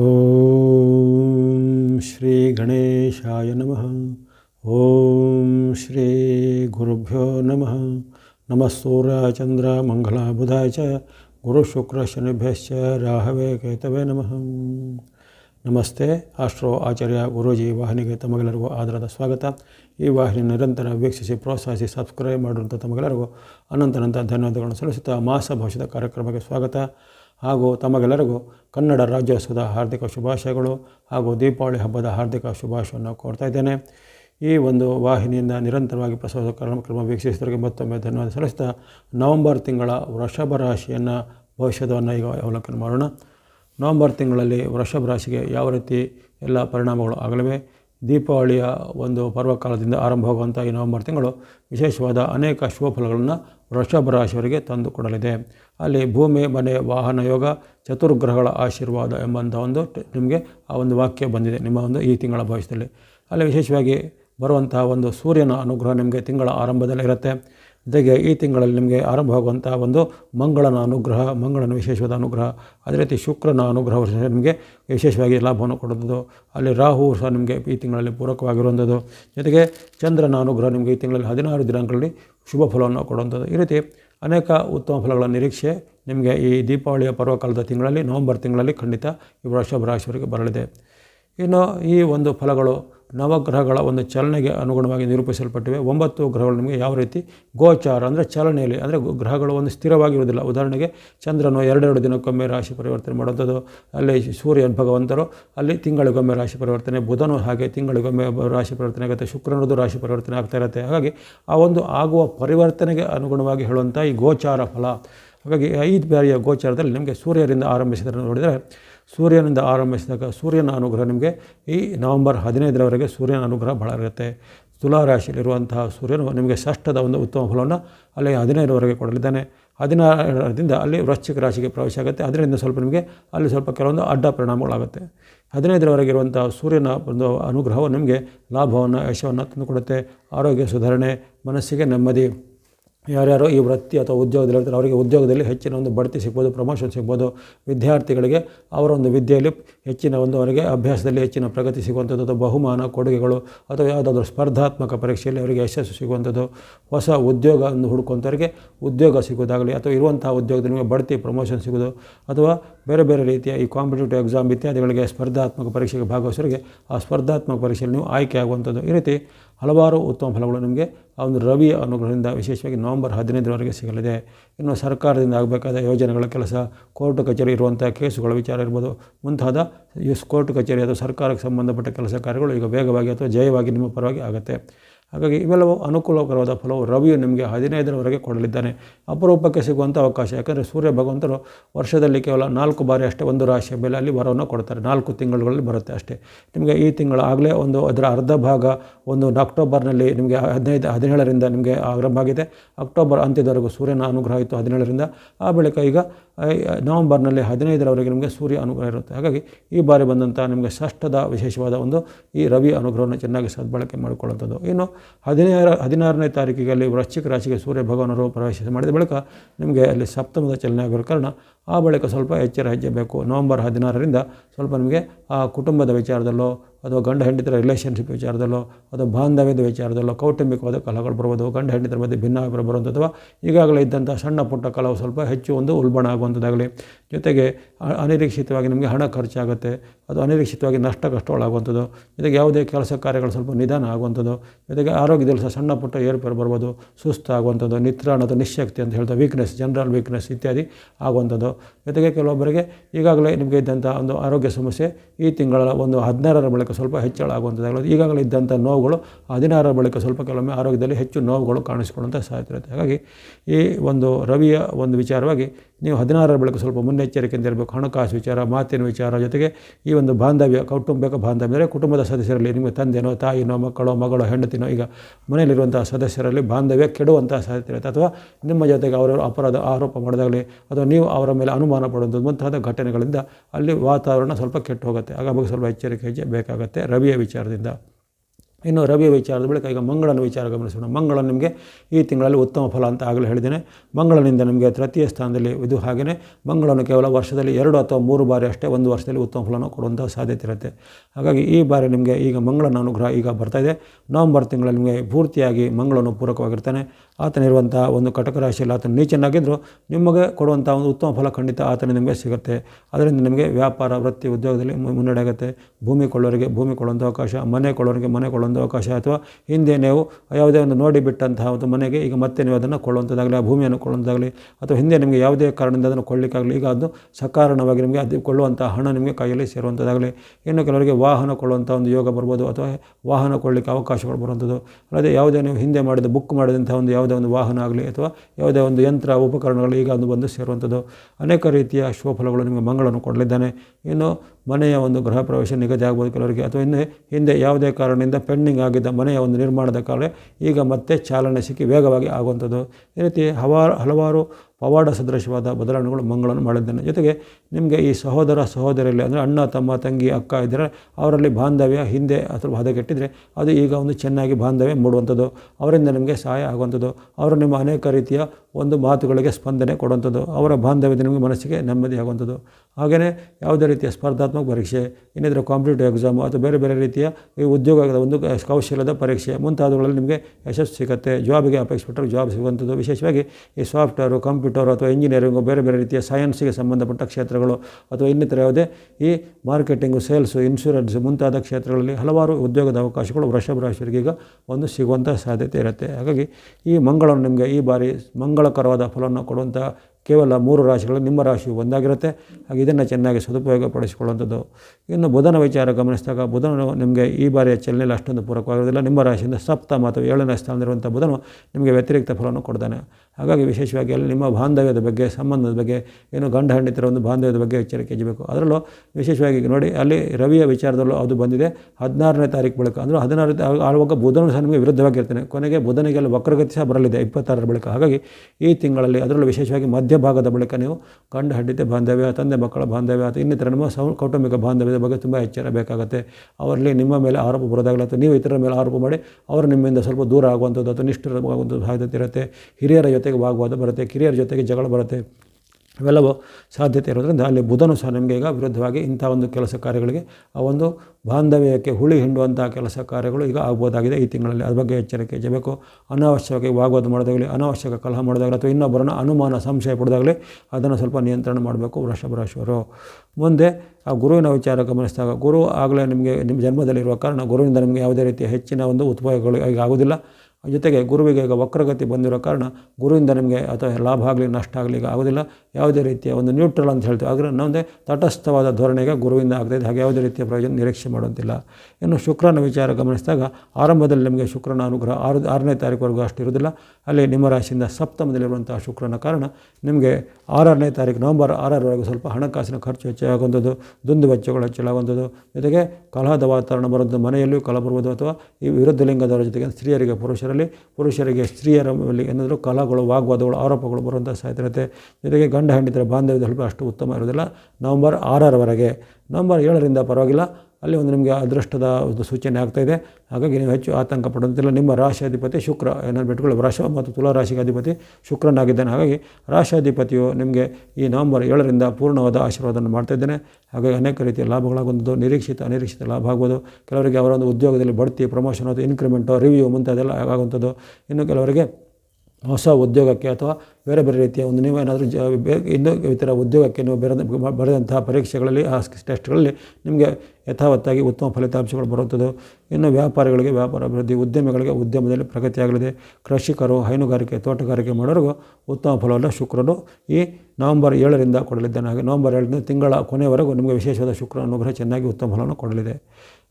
ಓಂ ಶ್ರೀ ಗಣೇಶಾಯ ನಮಃ ಓಂ ಶ್ರೀ ಗುರುಭ್ಯೋ ನಮಃ ನಮಃ ಸೂರ್ಯ ಚಂದ್ರ ಮಂಗಳ ಬುಧಾಯ ಚ ಗುರು ಶುಕ್ರ ಶನಿಭ್ಯಶ್ಚ ರಾಹವೇ ಕೇತವೇ ನಮಃ ನಮಸ್ತೆ ಆಸ್ಟ್ರೋ ಆಚಾರ್ಯ ಗುರೂಜಿ ವಾಹಿನಿಗೆ ತಮಗೆಲ್ಲರಿಗೂ ಆದರದ ಸ್ವಾಗತ ಈ ವಾಹಿನಿ ನಿರಂತರ ವೀಕ್ಷಿಸಿ, ಪ್ರೋತ್ಸಾಹಿಸಿ ಸಬ್ಸ್ಕ್ರೈಬ್ ಮಾಡುವಂಥ ತಮಗೆಲ್ಲರಿಗೂ ಅನಂತನಂತ ಧನ್ಯವಾದಗಳನ್ನು ಸಲ್ಲಿಸುತ್ತಾ, ಮಾಸ ಭವಿಷ್ಯದ ಕಾರ್ಯಕ್ರಮಕ್ಕೆ ಸ್ವಾಗತ. ಹಾಗೂ ತಮಗೆಲ್ಲರಿಗೂ ಕನ್ನಡ ರಾಜ್ಯೋತ್ಸವದ ಹಾರ್ದಿಕ ಶುಭಾಶಯಗಳು ಹಾಗೂ ದೀಪಾವಳಿ ಹಬ್ಬದ ಹಾರ್ದಿಕ ಶುಭಾಶಯವನ್ನು ಕೋರ್ತಾ ಇದ್ದೇನೆ. ಈ ಒಂದು ವಾಹಿನಿಯಿಂದ ನಿರಂತರವಾಗಿ ಪ್ರಸಾರ ಕಾರ್ಯಕ್ರಮ ವೀಕ್ಷಿಸಿದವರಿಗೆ ಮತ್ತೊಮ್ಮೆ ಧನ್ಯವಾದ ಸಲ್ಲಿಸ್ತಾ ನವೆಂಬರ್ ತಿಂಗಳ ವೃಷಭ ರಾಶಿಯನ್ನು ಭವಿಷ್ಯದವನ್ನು ಈಗ ಅವಲೋಕನ ಮಾಡೋಣ. ನವೆಂಬರ್ ತಿಂಗಳಲ್ಲಿ ವೃಷಭ ರಾಶಿಗೆ ಯಾವ ರೀತಿ ಎಲ್ಲ ಪರಿಣಾಮಗಳು ಆಗಲಿವೆ? ದೀಪಾವಳಿಯ ಒಂದು ಪರ್ವಕಾಲದಿಂದ ಆರಂಭವಾಗುವಂಥ ಈ ನವೆಂಬರ್ ತಿಂಗಳು ವಿಶೇಷವಾದ ಅನೇಕ ಶುಭ ಫಲಗಳನ್ನು ವೃಷಭ ರಾಶಿಯವರಿಗೆ ತಂದು ಕೊಡಲಿದೆ. ಅಲ್ಲಿ ಭೂಮಿ, ಮನೆ, ವಾಹನ, ಯೋಗ, ಚತುರ್ಗ್ರಹಗಳ ಆಶೀರ್ವಾದ ಎಂಬಂಥ ಒಂದು ನಿಮಗೆ ಆ ಒಂದು ವಾಕ್ಯ ಬಂದಿದೆ ನಿಮ್ಮ ಒಂದು ಈ ತಿಂಗಳ ಭವಿಷ್ಯದಲ್ಲಿ. ಅಲ್ಲಿ ವಿಶೇಷವಾಗಿ ಬರುವಂತಹ ಒಂದು ಸೂರ್ಯನ ಅನುಗ್ರಹ ನಿಮಗೆ ತಿಂಗಳ ಆರಂಭದಲ್ಲಿ ಇರುತ್ತೆ. ಜೊತೆಗೆ ಈ ತಿಂಗಳಲ್ಲಿ ನಿಮಗೆ ಆರಂಭವಾಗುವಂಥ ಒಂದು ಮಂಗಳನ ಅನುಗ್ರಹ, ಮಂಗಳನ ವಿಶೇಷವಾದ ಅನುಗ್ರಹ. ಅದೇ ರೀತಿ ಶುಕ್ರನ ಅನುಗ್ರಹ ನಿಮಗೆ ವಿಶೇಷವಾಗಿ ಲಾಭವನ್ನು ಕೊಡುವಂಥದ್ದು ಅಲ್ಲಿ ರಾಹು ಸಹ ನಿಮಗೆ ಈ ತಿಂಗಳಲ್ಲಿ ಪೂರಕವಾಗಿರುವಂಥದ್ದು. ಜೊತೆಗೆ ಚಂದ್ರನ ಅನುಗ್ರಹ ನಿಮಗೆ ಈ ತಿಂಗಳಲ್ಲಿ ಹದಿನಾರು ದಿನಗಳಲ್ಲಿ ಶುಭ ಫಲವನ್ನು ಕೊಡುವಂಥದ್ದು. ಈ ರೀತಿ ಅನೇಕ ಉತ್ತಮ ಫಲಗಳ ನಿರೀಕ್ಷೆ ನಿಮಗೆ ಈ ದೀಪಾವಳಿಯ ಪರ್ವಕಾಲದ ತಿಂಗಳಲ್ಲಿ, ನವೆಂಬರ್ ತಿಂಗಳಲ್ಲಿ ಖಂಡಿತ ಈ ವೃಷಭ ಬರಲಿದೆ. ಇನ್ನು ಈ ಒಂದು ಫಲಗಳು ನವಗ್ರಹಗಳ ಒಂದು ಚಲನೆಗೆ ಅನುಗುಣವಾಗಿ ನಿರೂಪಿಸಲ್ಪಟ್ಟಿವೆ. ಒಂಬತ್ತು ಗ್ರಹಗಳು ನಿಮಗೆ ಯಾವ ರೀತಿ? ಗೋಚಾರ ಅಂದರೆ ಚಲನೆಯಲ್ಲಿ, ಅಂದರೆ ಗ್ರಹಗಳು ಒಂದು ಸ್ಥಿರವಾಗಿರುವುದಿಲ್ಲ. ಉದಾಹರಣೆಗೆ ಚಂದ್ರನು ಎರಡೆರಡು ದಿನಕ್ಕೊಮ್ಮೆ ರಾಶಿ ಪರಿವರ್ತನೆ ಮಾಡುವಂಥದ್ದು. ಅಲ್ಲಿ ಸೂರ್ಯ ಭಗವಂತರು, ಅಲ್ಲಿ ತಿಂಗಳಿಗೊಮ್ಮೆ ರಾಶಿ ಪರಿವರ್ತನೆ, ಬುಧನು ಹಾಗೆ ತಿಂಗಳಿಗೊಮ್ಮೆ ರಾಶಿ ಪರಿವರ್ತನೆ, ಆಗುತ್ತೆ ಶುಕ್ರನದು ರಾಶಿ ಪರಿವರ್ತನೆ ಆಗ್ತಾ ಇರುತ್ತೆ. ಹಾಗಾಗಿ ಆ ಒಂದು ಆಗುವ ಪರಿವರ್ತನೆಗೆ ಅನುಗುಣವಾಗಿ ಹೇಳುವಂಥ ಈ ಗೋಚಾರ ಫಲ. ಹಾಗಾಗಿ ಐದು ಬಾರಿಯ ಗೋಚಾರದಲ್ಲಿ ನಿಮಗೆ ಸೂರ್ಯರಿಂದ ಆರಂಭಿಸಿದರೆ ನೋಡಿದರೆ ಸೂರ್ಯನಿಂದ ಆರಂಭಿಸಿದಾಗ ಸೂರ್ಯನ ಅನುಗ್ರಹ ನಿಮಗೆ ಈ ನವೆಂಬರ್ ಹದಿನೈದರವರೆಗೆ ಸೂರ್ಯನ ಅನುಗ್ರಹ ಭಾಳ ಇರುತ್ತೆ. ತುಲಾ ರಾಶಿಯಲ್ಲಿರುವಂತಹ ಸೂರ್ಯನು ನಿಮಗೆ ಷಷ್ಠದ ಒಂದು ಉತ್ತಮ ಫಲವನ್ನು ಅಲ್ಲಿ ಹದಿನೈದರವರೆಗೆ ಕೊಡಲಿದ್ದಾನೆ. ಹದಿನಾರರಿಂದ ಅಲ್ಲಿ ವೃಶ್ಚಿಕ ರಾಶಿಗೆ ಪ್ರವೇಶ ಆಗುತ್ತೆ. ಅದರಿಂದ ಸ್ವಲ್ಪ ನಿಮಗೆ ಅಲ್ಲಿ ಸ್ವಲ್ಪ ಕೆಲವೊಂದು ಅಡ್ಡ ಪರಿಣಾಮಗಳಾಗುತ್ತೆ. ಹದಿನೈದರವರೆಗೆ ಇರುವಂಥ ಸೂರ್ಯನ ಒಂದು ಅನುಗ್ರಹವು ನಿಮಗೆ ಲಾಭವನ್ನು, ಯಶವನ್ನು ತಂದುಕೊಡುತ್ತೆ. ಆರೋಗ್ಯ ಸುಧಾರಣೆ, ಮನಸ್ಸಿಗೆ ನೆಮ್ಮದಿ ಯಾರ್ಯಾರೋ ಈ ವೃತ್ತಿ ಅಥವಾ ಉದ್ಯೋಗದಲ್ಲಿ ಇರ್ತಾರೆ, ಅವರಿಗೆ ಉದ್ಯೋಗದಲ್ಲಿ ಹೆಚ್ಚಿನ ಒಂದು ಬಡ್ತಿ ಸಿಗ್ಬೋದು ಪ್ರಮೋಷನ್ ಸಿಗ್ಬೋದು. ವಿದ್ಯಾರ್ಥಿಗಳಿಗೆ ಅವರ ಒಂದು ವಿದ್ಯೆಯಲ್ಲಿ ಹೆಚ್ಚಿನ ಒಂದು ಅವರಿಗೆ ಅಭ್ಯಾಸದಲ್ಲಿ ಹೆಚ್ಚಿನ ಪ್ರಗತಿ ಸಿಗುವಂಥದ್ದು ಅಥವಾ ಬಹುಮಾನ, ಕೊಡುಗೆಗಳು ಅಥವಾ ಯಾವುದಾದ್ರೂ ಸ್ಪರ್ಧಾತ್ಮಕ ಪರೀಕ್ಷೆಯಲ್ಲಿ ಅವರಿಗೆ ಯಶಸ್ಸು ಸಿಗುವಂಥದ್ದು. ಹೊಸ ಉದ್ಯೋಗವನ್ನು ಹುಡುಕುವಂಥವರಿಗೆ ಉದ್ಯೋಗ ಸಿಗೋದಾಗಲಿ ಅಥವಾ ಇರುವಂತಹ ಉದ್ಯೋಗದಲ್ಲಿ ನಿಮಗೆ ಬಡ್ತಿ ಪ್ರಮೋಷನ್ ಸಿಗೋದು ಅಥವಾ ಬೇರೆ ಬೇರೆ ರೀತಿಯ ಈ ಕಾಂಪಿಟೇಟಿವ್ ಎಕ್ಸಾಮ್ ಇತ್ಯಾದಿಗಳಿಗೆ ಸ್ಪರ್ಧಾತ್ಮಕ ಪರೀಕ್ಷೆಗೆ ಭಾಗವಹಿಸೋರಿಗೆ ಆ ಸ್ಪರ್ಧಾತ್ಮಕ ಪರೀಕ್ಷೆಯಲ್ಲಿ ನೀವು ಆಯ್ಕೆ ಆಗುವಂಥದ್ದು. ಈ ರೀತಿ ಹಲವಾರು ಉತ್ತಮ ಫಲಗಳು ನಿಮಗೆ ಆ ಒಂದು ರವಿ ಅನುಗ್ರಹದಿಂದ ವಿಶೇಷವಾಗಿ ನವಂಬರ್ ಹದಿನೈದರವರೆಗೆ ಸಿಗಲಿದೆ. ಇನ್ನು ಸರ್ಕಾರದಿಂದ ಆಗಬೇಕಾದ ಯೋಜನೆಗಳ ಕೆಲಸ, ಕೋರ್ಟ್ ಕಚೇರಿ ಇರುವಂಥ ಕೇಸುಗಳ ವಿಚಾರ ಇರ್ಬೋದು, ಮುಂತಾದ ಕೋರ್ಟ್ ಕಚೇರಿ ಅಥವಾ ಸರ್ಕಾರಕ್ಕೆ ಸಂಬಂಧಪಟ್ಟ ಕೆಲಸ ಕಾರ್ಯಗಳು ಈಗ ವೇಗವಾಗಿ ಅಥವಾ ಜಯವಾಗಿ ನಿಮ್ಮ ಪರವಾಗಿ ಆಗುತ್ತೆ. ಹಾಗಾಗಿ ಇವೆಲ್ಲವೂ ಅನುಕೂಲಕರವಾದ ಫಲವು ರವಿಯು ನಿಮಗೆ ಹದಿನೈದರವರೆಗೆ ಕೊಡಲಿದ್ದಾನೆ. ಅಪರೂಪಕ್ಕೆ ಸಿಗುವಂಥ ಅವಕಾಶ, ಯಾಕಂದರೆ ಸೂರ್ಯ ಭಗವಂತರು ವರ್ಷದಲ್ಲಿ ಕೇವಲ ನಾಲ್ಕು ಬಾರಿ ಅಷ್ಟೇ ಒಂದು ರಾಶಿಯ ಮೇಲೆ ಅಲ್ಲಿ ವರವನ್ನು ಕೊಡ್ತಾರೆ. ನಾಲ್ಕು ತಿಂಗಳುಗಳಲ್ಲಿ ಬರುತ್ತೆ ಅಷ್ಟೇ. ನಿಮಗೆ ಈ ತಿಂಗಳು ಆಗಲೇ ಒಂದು ಅದರ ಅರ್ಧ ಭಾಗ ಒಂದು ಅಕ್ಟೋಬರ್ನಲ್ಲಿ ನಿಮಗೆ ಹದಿನೈದು, ಹದಿನೇಳರಿಂದ ನಿಮಗೆ ಆರಂಭ ಆಗಿದೆ. ಅಕ್ಟೋಬರ್ ಅಂತ್ಯದವರೆಗೂ ಸೂರ್ಯನ ಅನುಗ್ರಹ ಇತ್ತು ಹದಿನೇಳರಿಂದ. ಆ ಬಳಿಕ ಈಗ ನವೆಂಬರ್ನಲ್ಲಿ ಹದಿನೈದರವರೆಗೆ ನಿಮಗೆ ಸೂರ್ಯ ಅನುಗ್ರಹ ಇರುತ್ತೆ. ಹಾಗಾಗಿ ಈ ಬಾರಿ ಬಂದಂಥ ನಿಮಗೆ ಷಷ್ಠದ ವಿಶೇಷವಾದ ಒಂದು ಈ ರವಿ ಅನುಗ್ರಹವನ್ನು ಚೆನ್ನಾಗಿ ಸದ್ಬಳಕೆ ಮಾಡಿಕೊಳ್ಳುವಂಥದ್ದು. ಇನ್ನು ಹದಿನಾರು ಹದಿನಾರನೇ ತಾರೀಕಿಗೆ ಅಲ್ಲಿ ವೃಶ್ಚಿಕ ರಾಶಿಗೆ ಸೂರ್ಯ ಭಗವಾನರು ಪ್ರವೇಶ ಮಾಡಿದ ಬಳಿಕ ನಿಮಗೆ ಅಲ್ಲಿ ಸಪ್ತಮದ ಚಲನೆ ಆಗಿರೋ ಕಾರಣ ಆ ಬಳಿಕ ಸ್ವಲ್ಪ ಎಚ್ಚರ ಹೆಜ್ಜೆ ಬೇಕು ನವಂಬರ್ ಹದಿನಾರರಿಂದ ಸ್ವಲ್ಪ ನಿಮಗೆ ಆ ಕುಟುಂಬದ ವಿಚಾರದಲ್ಲೋ, ಅಥವಾ ಗಂಡ ಹೆಂಡತಿರ ರಿಲೇಷನ್ಶಿಪ್ ವಿಚಾರದಲ್ಲೋ, ಅಥವಾ ಬಾಂಧವ್ಯದ ವಿಚಾರದಲ್ಲೋ, ಕೌಟುಂಬಿಕವಾದ ಕಲಹಗಳು ಬರ್ಬೋದು ಗಂಡ ಹೆಂಡತಿರ ಮಧ್ಯೆ ಭಿನ್ನಾಭಿಪ್ರಾಯ ಬರುವಂಥ ಅಥವಾ ಈಗಾಗಲೇ ಇದ್ದಂಥ ಸಣ್ಣ ಪುಟ್ಟ ಕಲವು ಸ್ವಲ್ಪ ಹೆಚ್ಚು ಒಂದು ಉಲ್ಬಣ ಆಗುವಂಥದ್ದಾಗಲಿ. ಜೊತೆಗೆ ಅನಿರೀಕ್ಷಿತವಾಗಿ ನಮಗೆ ಹಣ ಖರ್ಚಾಗುತ್ತೆ, ಅದು ಅನಿರೀಕ್ಷಿತವಾಗಿ ನಷ್ಟ ಕಷ್ಟಗಳಾಗುವಂಥದ್ದು. ಜೊತೆಗೆ ಯಾವುದೇ ಕೆಲಸ ಕಾರ್ಯಗಳು ಸ್ವಲ್ಪ ನಿಧಾನ ಆಗುವಂಥದ್ದು. ಜೊತೆಗೆ ಆರೋಗ್ಯದಲ್ಲಿ ಸಹ ಸಣ್ಣ ಪುಟ್ಟ ಏರ್ಪೇರು ಬರ್ಬೋದು ಸುಸ್ತಾಗುವಂಥದ್ದು, ನಿತ್ರಾಣ ಅಥವಾ ನಿಶ್ಶಕ್ತಿ ಅಂತ ಹೇಳ್ತಾ ವೀಕ್ನೆಸ್ ಜನರಲ್ ವೀಕ್ನೆಸ್ ಇತ್ಯಾದಿ ಆಗುವಂಥದ್ದು. ಜೊತೆಗೆ ಕೆಲವೊಬ್ಬರಿಗೆ ಈಗಾಗಲೇ ನಿಮಗೆ ಇದ್ದಂಥ ಒಂದು ಆರೋಗ್ಯ ಸಮಸ್ಯೆ ಈ ತಿಂಗಳ ಒಂದು ಹದಿನಾರರ ಬಳಿಕ ಸ್ವಲ್ಪ ಹೆಚ್ಚಳ ಆಗುವಂಥದ್ದಾಗಲಿ ಈಗಾಗಲೇ ಇದ್ದಂಥ ನೋವುಗಳು ಹದಿನಾರರ ಬಳಿಕ ಸ್ವಲ್ಪ ಕೆಲವೊಮ್ಮೆ ಆರೋಗ್ಯದಲ್ಲಿ ಹೆಚ್ಚು ನೋವುಗಳು ಕಾಣಿಸಿಕೊಳ್ಳುವಂಥ ಸಾಧ್ಯತೆ ಹಾಗಾಗಿ ಈ ಒಂದು ರವಿಯ ಒಂದು ವಿಚಾರವಾಗಿ ನೀವು ಹದಿನಾರರ ಬಳಿಕ ಸ್ವಲ್ಪ ಮುನ್ನೆಚ್ಚರಿಕೆಯಿಂದ ಇರಬೇಕು. ಹಣಕಾಸು ವಿಚಾರ, ಮಾತಿನ ವಿಚಾರ ಜೊತೆಗೆ ಈ ಒಂದು ಬಾಂಧವ್ಯ, ಕೌಟುಂಬಿಕ ಬಾಂಧವ್ಯ ಅಂದರೆ ಕುಟುಂಬದ ಸದಸ್ಯರಲ್ಲಿ ನಿಮಗೆ ತಂದೆನೋ, ತಾಯಿನೋ, ಮಕ್ಕಳೋ, ಮಗಳೋ, ಹೆಂಡತಿನೋ ಈಗ ಮನೆಯಲ್ಲಿರುವಂಥ ಸದಸ್ಯರಲ್ಲಿ ಬಾಂಧವ್ಯ ಕೆಡುವಂಥ ಸಾಧ್ಯತೆ ಇರುತ್ತೆ. ಅಥವಾ ನಿಮ್ಮ ಜೊತೆಗೆ ಅವರ ಅಪರಾಧ ಆರೋಪ ಮಾಡೋದಾಗಲಿ ಅಥವಾ ನೀವು ಅವರ ಮೇಲೆ ಅನುಮಾನ ಪಡೋದು ಮುಂತಾದ ಘಟನೆಗಳಿಂದ ಅಲ್ಲಿ ವಾತಾವರಣ ಸ್ವಲ್ಪ ಕೆಟ್ಟು ಹೋಗುತ್ತೆ ಆಗ ಸ್ವಲ್ಪ ಎಚ್ಚರಿಕೆ ಬೇಕಾಗುತ್ತೆ ರವಿಯ ವಿಚಾರದಿಂದ. ಇನ್ನು ರವಿ ವಿಚಾರದ ಬಳಿಕ ಈಗ ಮಂಗಳನ ವಿಚಾರ ಗಮನಿಸೋಣ. ಮಂಗಳ ನಿಮಗೆ ಈ ತಿಂಗಳಲ್ಲಿ ಉತ್ತಮ ಫಲ ಅಂತ ಆಗಲೇ ಹೇಳಿದ್ದೇನೆ. ಮಂಗಳನಿಂದ ನಿಮಗೆ ತೃತೀಯ ಸ್ಥಾನದಲ್ಲಿ ಇದು ಹಾಗೆಯೇ ಮಂಗಳನು ಕೇವಲ ವರ್ಷದಲ್ಲಿ ಎರಡು ಅಥವಾ ಮೂರು ಬಾರಿ ಅಷ್ಟೇ ಒಂದು ವರ್ಷದಲ್ಲಿ ಉತ್ತಮ ಫಲವನ್ನು ಕೊಡುವಂಥ ಸಾಧ್ಯತೆ ಇರುತ್ತೆ. ಹಾಗಾಗಿ ಈ ಬಾರಿ ನಿಮಗೆ ಈಗ ಮಂಗಳನ ಅನುಗ್ರಹ ಈಗ ಬರ್ತಾಯಿದೆ ನವಂಬರ್ ತಿಂಗಳಲ್ಲಿ ನಿಮಗೆ ಪೂರ್ತಿಯಾಗಿ ಮಂಗಳನು ಪೂರಕವಾಗಿರ್ತಾನೆ. ಆತನಿರುವಂಥ ಒಂದು ಕಟಕ ರಾಶಿಯಲ್ಲಿ ಆತನು ನೀಚನಾಗಿದ್ದರೂ ನಿಮಗೆ ಕೊಡುವಂಥ ಒಂದು ಉತ್ತಮ ಫಲ ಖಂಡಿತ ಆತನ ನಿಮಗೆ ಸಿಗುತ್ತೆ. ಅದರಿಂದ ನಿಮಗೆ ವ್ಯಾಪಾರ, ವೃತ್ತಿ, ಉದ್ಯೋಗದಲ್ಲಿ ಮುನ್ನಡೆ ಆಗುತ್ತೆ. ಭೂಮಿ ಕೊಳ್ಳೋರಿಗೆ ಭೂಮಿ ಕೊಳ್ಳುವಂಥ ಅವಕಾಶ, ಮನೆ ಕೊಳ್ಳೋರಿಗೆ ಮನೆ ಕೊಳ್ಳುವಂಥ ಅವಕಾಶ ಅಥವಾ ಹಿಂದೆ ನೀವು ಯಾವುದೇ ಒಂದು ನೋಡಿ ಬಿಟ್ಟಂತಹ ಒಂದು ಮನೆಗೆ ಈಗ ಮತ್ತೆ ನೀವು ಅದನ್ನು ಕೊಳ್ಳುವಂಥದ್ದಾಗಲಿ ಆ ಭೂಮಿಯನ್ನು ಕೊಳ್ಳುವಂಥದ್ದಾಗಲಿ ಅಥವಾ ಹಿಂದೆ ನಿಮಗೆ ಯಾವುದೇ ಕಾರಣದಿಂದ ಅದನ್ನು ಕೊಳ್ಳಿಕ್ಕಾಗಲಿ, ಈಗ ಅದು ಸಕಾರಣವಾಗಿ ನಿಮಗೆ ಅದು ಕೊಳ್ಳುವಂಥ ಹಣ ನಿಮಗೆ ಕೈಯಲ್ಲಿ ಸೇರುವಂಥದ್ದಾಗಲಿ ಇನ್ನು ಕೆಲವರಿಗೆ ವಾಹನ ಕೊಳ್ಳುವಂಥ ಒಂದು ಯೋಗ ಬರ್ಬೋದು ಅಥವಾ ವಾಹನ ಕೊಳ್ಳಿಕ್ಕೆ ಅವಕಾಶಗಳು ಬರುವಂಥದ್ದು. ಅಲ್ಲದೆ ಯಾವುದೇ ನೀವು ಹಿಂದೆ ಮಾಡಿದ, ಬುಕ್ ಮಾಡಿದಂಥ ಒಂದು ಯಾವುದೇ ಒಂದು ವಾಹನ ಆಗಲಿ ಅಥವಾ ಯಾವುದೇ ಒಂದು ಯಂತ್ರ ಉಪಕರಣಗಳು ಈಗ ಒಂದು ಬಂದು ಸೇರುವಂಥದ್ದು ಅನೇಕ ರೀತಿಯ ಶುಭಫಲಗಳು ನಿಮಗೆ ಮಂಗಳನ್ನು ಕೊಡಲಿದ್ದಾನೆ. ಇನ್ನು ಮನೆಯ ಒಂದು ಗೃಹ ಪ್ರವೇಶ ನಿಗದಿ ಆಗ್ಬೋದು ಕೆಲವರಿಗೆ. ಅಥವಾ ಇನ್ನು ಹಿಂದೆ ಯಾವುದೇ ಕಾರಣದಿಂದ ಪೆಂಡಿಂಗ್ ಆಗಿದ್ದ ಮನೆಯ ಒಂದು ನಿರ್ಮಾಣದ ಕಾಲ ಈಗ ಮತ್ತೆ ಚಾಲನೆ ಸಿಕ್ಕಿ ವೇಗವಾಗಿ ಆಗುವಂಥದ್ದು. ಈ ರೀತಿ ಹಲವಾರು ಹಲವಾರು ಪವಾಡ ಸದೃಶವಾದ ಬದಲಾವಣೆಗಳು ಮಂಗಳನ್ನು ಮಾಡಿದ್ದಾನೆ. ಜೊತೆಗೆ ನಿಮಗೆ ಈ ಸಹೋದರ, ಸಹೋದರಿಯಲ್ಲಿ ಅಂದರೆ ಅಣ್ಣ, ತಮ್ಮ, ತಂಗಿ, ಅಕ್ಕ ಇದ್ದರೆ ಅವರಲ್ಲಿ ಬಾಂಧವ್ಯ ಹಿಂದೆ ಅಥವಾ ಹದಗೆಟ್ಟಿದ್ರೆ ಅದು ಈಗ ಒಂದು ಚೆನ್ನಾಗಿ ಬಾಂಧವ್ಯ ಮೂಡುವಂಥದ್ದು. ಅವರಿಂದ ನಿಮಗೆ ಸಹಾಯ ಆಗುವಂಥದ್ದು. ಅವರು ನಿಮ್ಮ ಅನೇಕ ರೀತಿಯ ಒಂದು ಮಾತುಗಳಿಗೆ ಸ್ಪಂದನೆ ಕೊಡುವಂಥದ್ದು, ಅವರ ಬಾಂಧವ್ಯದ ನಿಮಗೆ ಮನಸ್ಸಿಗೆ ನೆಮ್ಮದಿ ಆಗುವಂಥದ್ದು. ಹಾಗೆಯೇ ಯಾವುದೇ ರೀತಿಯ ಸ್ಪರ್ಧಾತ್ಮಕ ಪರೀಕ್ಷೆ ಇನ್ನಿತರ ಕಾಂಪಿಟೇಟಿವ್ ಎಕ್ಸಾಮು ಅಥವಾ ಬೇರೆ ಬೇರೆ ರೀತಿಯ ಈ ಉದ್ಯೋಗದ ಒಂದು ಕೌಶಲ್ಯದ ಪರೀಕ್ಷೆ ಮುಂತಾದವುಗಳಲ್ಲಿ ನಿಮಗೆ ಯಶಸ್ಸು ಸಿಗುತ್ತೆ. ಜಾಬಿಗೆ ಅಪೇಕ್ಷೆಪಟ್ಟರೆ ಜಾಬ್ ಸಿಗುವಂಥದ್ದು. ವಿಶೇಷವಾಗಿ ಈ ಸಾಫ್ಟ್ವೇರು ಕಂಪ್ಯೂಟರ್ ಅಥವಾ ಇಂಜಿನಿಯರಿಂಗು ಬೇರೆ ಬೇರೆ ರೀತಿಯ ಸೈನ್ಸಿಗೆ ಸಂಬಂಧಪಟ್ಟ ಕ್ಷೇತ್ರಗಳು ಅಥವಾ ಇನ್ನಿತರ ಯಾವುದೇ ಈ ಮಾರ್ಕೆಟಿಂಗು ಸೇಲ್ಸು ಇನ್ಶೂರೆನ್ಸ್ ಮುಂತಾದ ಕ್ಷೇತ್ರಗಳಲ್ಲಿ ಹಲವಾರು ಉದ್ಯೋಗದ ಅವಕಾಶಗಳು ವೃಷಭ ರಾಶಿಯವರಿಗೆ ಈಗ ಒಂದು ಸಿಗುವಂಥ ಸಾಧ್ಯತೆ ಇರುತ್ತೆ. ಹಾಗಾಗಿ ಈ ಮಂಗಳವನ್ನು ನಿಮಗೆ ಈ ಬಾರಿ ಮಂಗಳಕರವಾದ ಫಲವನ್ನು ಕೊಡುವಂಥ ಕೇವಲ ಮೂರು ರಾಶಿಗಳು ನಿಮ್ಮ ರಾಶಿಯು ಒಂದಾಗಿರುತ್ತೆ. ಹಾಗೆ ಇದನ್ನು ಚೆನ್ನಾಗಿ ಸದುಪಯೋಗ ಪಡಿಸಿಕೊಳ್ಳುವಂಥದ್ದು ಇನ್ನು ಬುಧನ ವಿಚಾರ ಗಮನಿಸಿದಾಗ ಬುಧನು ನಿಮಗೆ ಈ ಬಾರಿಯ ಚಲನೆಯಲ್ಲಿ ಅಷ್ಟೊಂದು ಪೂರಕವಾಗಿರೋದಿಲ್ಲ ನಿಮ್ಮ ರಾಶಿಯಿಂದ ಸಪ್ತಮ ಅಥವಾ ಏಳನೇ ಸ್ಥಾನದಲ್ಲಿರುವಂಥ ಬುಧನು ನಿಮಗೆ ವ್ಯತಿರಿಕ್ತ ಫಲವನ್ನು ಕೊಡ್ತಾನೆ. ಹಾಗಾಗಿ ವಿಶೇಷವಾಗಿ ಅಲ್ಲಿ ನಿಮ್ಮ ಬಾಂಧವ್ಯದ ಬಗ್ಗೆ, ಸಂಬಂಧದ ಬಗ್ಗೆ, ಏನು ಗಂಡ ಹೆಂಡಿತರ ಒಂದು ಬಾಂಧವ್ಯದ ಬಗ್ಗೆ ಎಚ್ಚರಿಕೆ ಇರಬೇಕು ಅದರಲ್ಲೂ ವಿಶೇಷವಾಗಿ ನೋಡಿ, ಅಲ್ಲಿ ರವಿಯ ವಿಚಾರದಲ್ಲೂ ಅದು ಬಂದಿದೆ. ಹದಿನಾರನೇ ತಾರೀಕು ಬಳಿಕ, ಅಂದರೆ ಹದಿನಾರು ಆಳುವಾಗ ಬುಧನು ಸಹ ನಿಮಗೆ ವಿರುದ್ಧವಾಗಿರ್ತಾನೆ. ಕೊನೆಗೆ ಬುಧನಿಗೆ ಅಲ್ಲಿ ವಕ್ರಗತಿ ಸಹ ಬರಲಿದೆ, ಇಪ್ಪತ್ತಾರರ ಬಳಿಕ. ಹಾಗಾಗಿ ಈ ತಿಂಗಳಲ್ಲಿ ಅದರಲ್ಲೂ ವಿಶೇಷವಾಗಿ ಮಧ್ಯಭಾಗದ ಬಳಿಕ ನೀವು ಗಂಡ ಹೆಂಡತಿ ಬಾಂಧವ್ಯ, ತಂದೆ ಮಕ್ಕಳ ಬಾಂಧವ್ಯ ಅಥವಾ ಇನ್ನಿತರ ನಿಮ್ಮ ಸೌ, ಕೌಟುಂಬಿಕ ಬಾಂಧವ್ಯದ ಬಗ್ಗೆ ತುಂಬ ಎಚ್ಚರ ಬೇಕಾಗುತ್ತೆ. ಅವರಲ್ಲಿ ನಿಮ್ಮ ಮೇಲೆ ಆರೋಪ ಬರೋದಾಗಲಿ ನೀವು ಇತರ ಮೇಲೆ ಆರೋಪ ಮಾಡಿ ಅವರು ನಿಮ್ಮಿಂದ ಸ್ವಲ್ಪ ದೂರ ಆಗುವಂಥದ್ದು ಅಥವಾ ನಿಷ್ಠುರವಾಗುವಂಥದ್ದು ಸಾಧ್ಯತೆ ಇರುತ್ತೆ. ಹಿರಿಯರ ಜೊತೆಗೆ ವಾಗ್ವಾದ ಬರುತ್ತೆ. ಕಿರಿಯರ ಜೊತೆಗೆ ಜಗಳ ಬರುತ್ತೆ. ಇವೆಲ್ಲವೂ ಸಾಧ್ಯತೆ ಇರೋದ್ರಿಂದ ಅಲ್ಲಿ ಬುಧನು ಸಹ ನಿಮಗೆ ಈಗ ವಿರುದ್ಧವಾಗಿ ಇಂಥ ಒಂದು ಕೆಲಸ ಕಾರ್ಯಗಳಿಗೆ, ಆ ಒಂದು ಬಾಂಧವ್ಯಕ್ಕೆ ಹುಳಿ ಹಿಂಡುವಂಥ ಕೆಲಸ ಕಾರ್ಯಗಳು ಈಗ ಆಗ್ಬೋದಾಗಿದೆ ಈ ತಿಂಗಳಲ್ಲಿ. ಅದ್ರ ಬಗ್ಗೆ ಎಚ್ಚರಿಕೆ ಇರಬೇಕು ಅನಾವಶ್ಯಕವಾಗಿ ವಾಗ್ವಾದ ಮಾಡೋದಾಗಲಿ, ಅನಾವಶ್ಯಕ ಕಲಹ ಮಾಡೋದಾಗಲಿ ಅಥವಾ ಇನ್ನೊಬ್ಬರನ್ನ ಅನುಮಾನ, ಸಂಶಯ ಪಡೆದಾಗಲಿ ಅದನ್ನು ಸ್ವಲ್ಪ ನಿಯಂತ್ರಣ ಮಾಡಬೇಕು ವೃಷಭರಾಶಿಯವರು. ಮುಂದೆ ಆ ಗುರುವಿನ ವಿಚಾರ ಗಮನಿಸಿದಾಗ, ಗುರು ಆಗಲೇ ನಿಮಗೆ ನಿಮ್ಮ ಜನ್ಮದಲ್ಲಿರುವ ಕಾರಣ ಗುರುವಿನಿಂದ ನಿಮಗೆ ಯಾವುದೇ ರೀತಿಯ ಹೆಚ್ಚಿನ ಒಂದು ಉಪಯೋಗಗಳು ಈಗ ಆಗೋದಿಲ್ಲ ಜೊತೆಗೆ ಗುರುವಿಗೆ ಈಗ ವಕ್ರಗತಿ ಬಂದಿರೋ ಕಾರಣ ಗುರುವಿಂದ ನಿಮಗೆ ಅಥವಾ ಲಾಭ ಆಗಲಿ, ನಷ್ಟ ಆಗಲಿ ಈಗ ಆಗೋದಿಲ್ಲ. ಯಾವುದೇ ರೀತಿಯ ಒಂದು ನ್ಯೂಟ್ರಲ್ ಅಂತ ಹೇಳ್ತೀವಿ. ಆದರೆ ನಮ್ಮದೇ ತಟಸ್ಥವಾದ ಧೋರಣೆಗೆ ಗುರುವಿಂದ ಆಗ್ತಾಯಿದೆ ಹಾಗೆ ಯಾವುದೇ ರೀತಿಯ ಪ್ರಯೋಜನ ನಿರೀಕ್ಷೆ ಮಾಡೋದಿಲ್ಲ ಇನ್ನು ಶುಕ್ರನ ವಿಚಾರ ಗಮನಿಸಿದಾಗ ಆರಂಭದಲ್ಲಿ ನಿಮಗೆ ಶುಕ್ರನ ಅನುಗ್ರಹ ಆರು, ಆರನೇ ತಾರೀಕುವರೆಗೂ ಅಷ್ಟು ಇರೋದಿಲ್ಲ ಅಲ್ಲಿ ನಿಮ್ಮ ರಾಶಿಯಿಂದ ಸಪ್ತಮದಲ್ಲಿರುವಂಥ ಶುಕ್ರನ ಕಾರಣ ನಿಮಗೆ ಆರನೇ ತಾರೀಕು, ನವಂಬರ್ ಆರರವರೆಗೂ ಸ್ವಲ್ಪ ಹಣಕಾಸಿನ ಖರ್ಚು ಹೆಚ್ಚಾಗುವಂಥದ್ದು ದುಂದು ವೆಚ್ಚಗಳು ಹೆಚ್ಚಳಾಗುವಂಥದ್ದು ಜೊತೆಗೆ ಕಲಹದ ವಾತಾವರಣ ಬರೋದು ಮನೆಯಲ್ಲಿಯೂ ಕಲ ಅಥವಾ ಈ ವಿರುದ್ಧ ಲಿಂಗದವರ ಜೊತೆಗೆ ಸ್ತ್ರೀಯರಿಗೆ ಪುರುಷರಲ್ಲಿ ಪುರುಷರಿಗೆ, ಸ್ತ್ರೀಯರ ಮೇಲೆ ಏನಾದರೂ ಕಲಾಗಳು ವಾಗ್ವಾದಗಳು, ಆರೋಪಗಳು ಬರುವಂಥ ಸಾಧ್ಯತೆ. ಜೊತೆಗೆ ಗಂಡ ಹೆಂಡಿದ್ರೆ ಬಾಂಧವ್ಯದ ಸ್ವಲ್ಪ ಅಷ್ಟು ಉತ್ತಮ ಇರೋದಿಲ್ಲ ನವಂಬರ್ ಆರರವರೆಗೆ, ನವಂಬರ್ ಏಳರಿಂದ ಪರವಾಗಿಲ್ಲ. ಅಲ್ಲಿ ಒಂದು ನಿಮಗೆ ಅದೃಷ್ಟದ ಒಂದು ಸೂಚನೆ ಆಗ್ತಾಯಿದೆ ಹಾಗಾಗಿ ನೀವು ಹೆಚ್ಚು ಆತಂಕ ಪಡುವಂತಿಲ್ಲ ನಿಮ್ಮ ರಾಶಿಯಾಧಿಪತಿ ಶುಕ್ರ, ಏನಾದ್ರು ಬಿಟ್ಕೊಳ್ಳಿ. ವೃಷ ಮತ್ತು ತುಲಾ ರಾಶಿಗೆ ಅಧಿಪತಿ ಶುಕ್ರನಾಗಿದ್ದಾನೆ ಹಾಗಾಗಿ ರಾಶಾಧಿಪತಿಯು ನಿಮಗೆ ಈ ನವಂಬರ್ ಏಳರಿಂದ ಪೂರ್ಣವಾದ ಆಶೀರ್ವಾದವನ್ನು ಮಾಡ್ತಾ ಇದ್ದೇನೆ. ಹಾಗಾಗಿ ಅನೇಕ ರೀತಿಯ ಲಾಭಗಳಾಗುವಂಥದ್ದು, ನಿರೀಕ್ಷಿತ, ಅನಿರೀಕ್ಷಿತ ಲಾಭ ಆಗ್ಬೋದು. ಕೆಲವರಿಗೆ ಅವರ ಒಂದು ಉದ್ಯೋಗದಲ್ಲಿ ಬಡ್ತಿ ಪ್ರಮೋಷನ್ ಅಥವಾ ಇನ್ಕ್ರಿಮೆಂಟು ರಿವ್ಯೂ ಮುಂತಾದೆಲ್ಲ ಆಗುವಂಥದ್ದು. ಇನ್ನು ಕೆಲವರಿಗೆ ಹೊಸ ಉದ್ಯೋಗಕ್ಕೆ ಅಥವಾ ಬೇರೆ ಬೇರೆ ರೀತಿಯ ಒಂದು ನೀವು ಏನಾದರೂ ಜ ಇನ್ನೂ ಇತರ ಉದ್ಯೋಗಕ್ಕೆ ನೀವು ಬೇರೆ ಬರೆದಂತಹ ಪರೀಕ್ಷೆಗಳಲ್ಲಿ, ಆ ಟೆಸ್ಟ್ಗಳಲ್ಲಿ ನಿಮಗೆ ಯಥಾವತ್ತಾಗಿ ಉತ್ತಮ ಫಲಿತಾಂಶಗಳು ಬರುತ್ತದೆ? ಇನ್ನು ವ್ಯಾಪಾರಿಗಳಿಗೆ, ವ್ಯಾಪಾರ ಅಭಿವೃದ್ಧಿ ಉದ್ಯಮಿಗಳಿಗೆ ಉದ್ಯಮದಲ್ಲಿ ಪ್ರಗತಿಯಾಗಲಿದೆ ಕೃಷಿಕರು, ಹೈನುಗಾರಿಕೆ, ತೋಟಗಾರಿಕೆ ಮಾಡೋರಿಗೂ ಉತ್ತಮ ಫಲವನ್ನು ಶುಕ್ರನು ಈ ನವಂಬರ್ ಏಳರಿಂದ ಕೊಡಲಿದ್ದಾನೆ. ಹಾಗೆ ನವಂಬರ್ ಏಳರಿಂದ ತಿಂಗಳ ಕೊನೆಯವರೆಗೂ ನಿಮಗೆ ವಿಶೇಷವಾದ ಶುಕ್ರ ಅನುಗ್ರಹ ಚೆನ್ನಾಗಿ ಉತ್ತಮ ಫಲವನ್ನು ಕೊಡಲಿದೆ.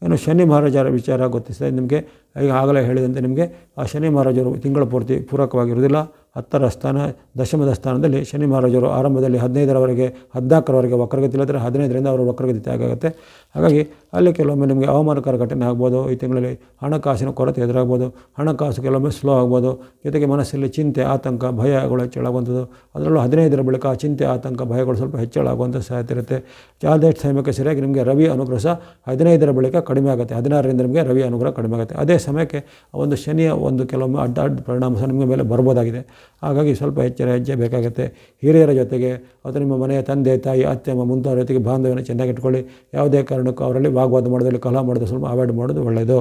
ಇನ್ನು ಶನಿ ಮಹಾರಾಜರ ವಿಚಾರ ಗೊತ್ತಿಸ್ತದೆ ನಿಮಗೆ ಈಗ ಆಗಲೇ ಹೇಳಿದಂತೆ ನಿಮಗೆ ಆ ಶನಿ ಮಹಾರಾಜರು ತಿಂಗಳ ಪೂರ್ತಿ ಪೂರಕವಾಗಿರುವುದಿಲ್ಲ. ಹತ್ತರ ಸ್ಥಾನ, ದಶಮದ ಸ್ಥಾನದಲ್ಲಿ ಶನಿ ಮಹಾರಾಜರು ಆರಂಭದಲ್ಲಿ ಹದಿನೈದರವರೆಗೆ, ಹದಿನಾಲ್ಕರವರೆಗೆ ವಕ್ರಗತಿ ಇಲ್ಲದ್ರೆ ಹದಿನೈದರಿಂದ ಅವರು ವಕ್ರಗತಿ ಆಗುತ್ತೆ ಹಾಗಾಗಿ ಅಲ್ಲಿ ಕೆಲವೊಮ್ಮೆ ನಿಮಗೆ ಅವಮಾನಕರ ಘಟನೆ ಆಗ್ಬೋದು, ಈ ತಿಂಗಳಲ್ಲಿ ಹಣಕಾಸಿನ ಕೊರತೆ ಎದುರಾಗ್ಬೋದು, ಹಣಕಾಸು ಕೆಲವೊಮ್ಮೆ ಸ್ಲೋ ಆಗ್ಬೋದು, ಜೊತೆಗೆ ಮನಸ್ಸಲ್ಲಿ ಚಿಂತೆ, ಆತಂಕ ಭಯಗಳು ಹೆಚ್ಚಳಾಗುವಂಥದ್ದು ಅದರಲ್ಲೂ ಹದಿನೈದರ ಬಳಿಕ ಆ ಚಿಂತೆ, ಆತಂಕ, ಭಯಗಳು ಸ್ವಲ್ಪ ಹೆಚ್ಚಳಾಗುವಂಥ ಸಾಧ್ಯತೆ ಇರುತ್ತೆ. ಆದಷ್ಟು ಸಮಯಕ್ಕೆ ಸರಿಯಾಗಿ ನಿಮಗೆ ರವಿ ಅನುಗ್ರಹ ಸಹ ಹದಿನೈದರ ಬಳಿಕ ಕಡಿಮೆ ಆಗುತ್ತೆ, ಹದಿನಾರರಿಂದ ನಿಮಗೆ ರವಿ ಅನುಗ್ರಹ ಕಡಿಮೆ ಆಗುತ್ತೆ. ಅದೇ ಸಮಯಕ್ಕೆ ಒಂದು ಶನಿಯ ಒಂದು ಕೆಲವೊಮ್ಮೆ ಅಡ್ಡ ಅಡ್ಡ ಪರಿಣಾಮ ಸಹ ನಿಮಗೆ ಮೇಲೆ ಬರ್ಬೋದಾಗಿದೆ. ಹಾಗಾಗಿ ಸ್ವಲ್ಪ ಎಚ್ಚರ ಹೆಜ್ಜೆ ಬೇಕಾಗುತ್ತೆ. ಹಿರಿಯರ ಜೊತೆಗೆ ಅಥವಾ ನಿಮ್ಮ ಮನೆಯ ತಂದೆ, ತಾಯಿ, ಅತ್ತೆ ಮುಂತಾದ ಜೊತೆಗೆ ಬಾಂಧವ್ಯನ ಚೆನ್ನಾಗಿ ಇಟ್ಕೊಳ್ಳಿ. ಯಾವುದೇ ಕಾರಣಕ್ಕೂ ಅವರಲ್ಲಿ ವಾಗ್ವಾದ ಮಾಡೋದ್ರಲ್ಲಿ ಕಲಹ ಮಾಡೋದು ಸ್ವಲ್ಪ ಅವಾಯ್ಡ್ ಮಾಡೋದು ಒಳ್ಳೆಯದು.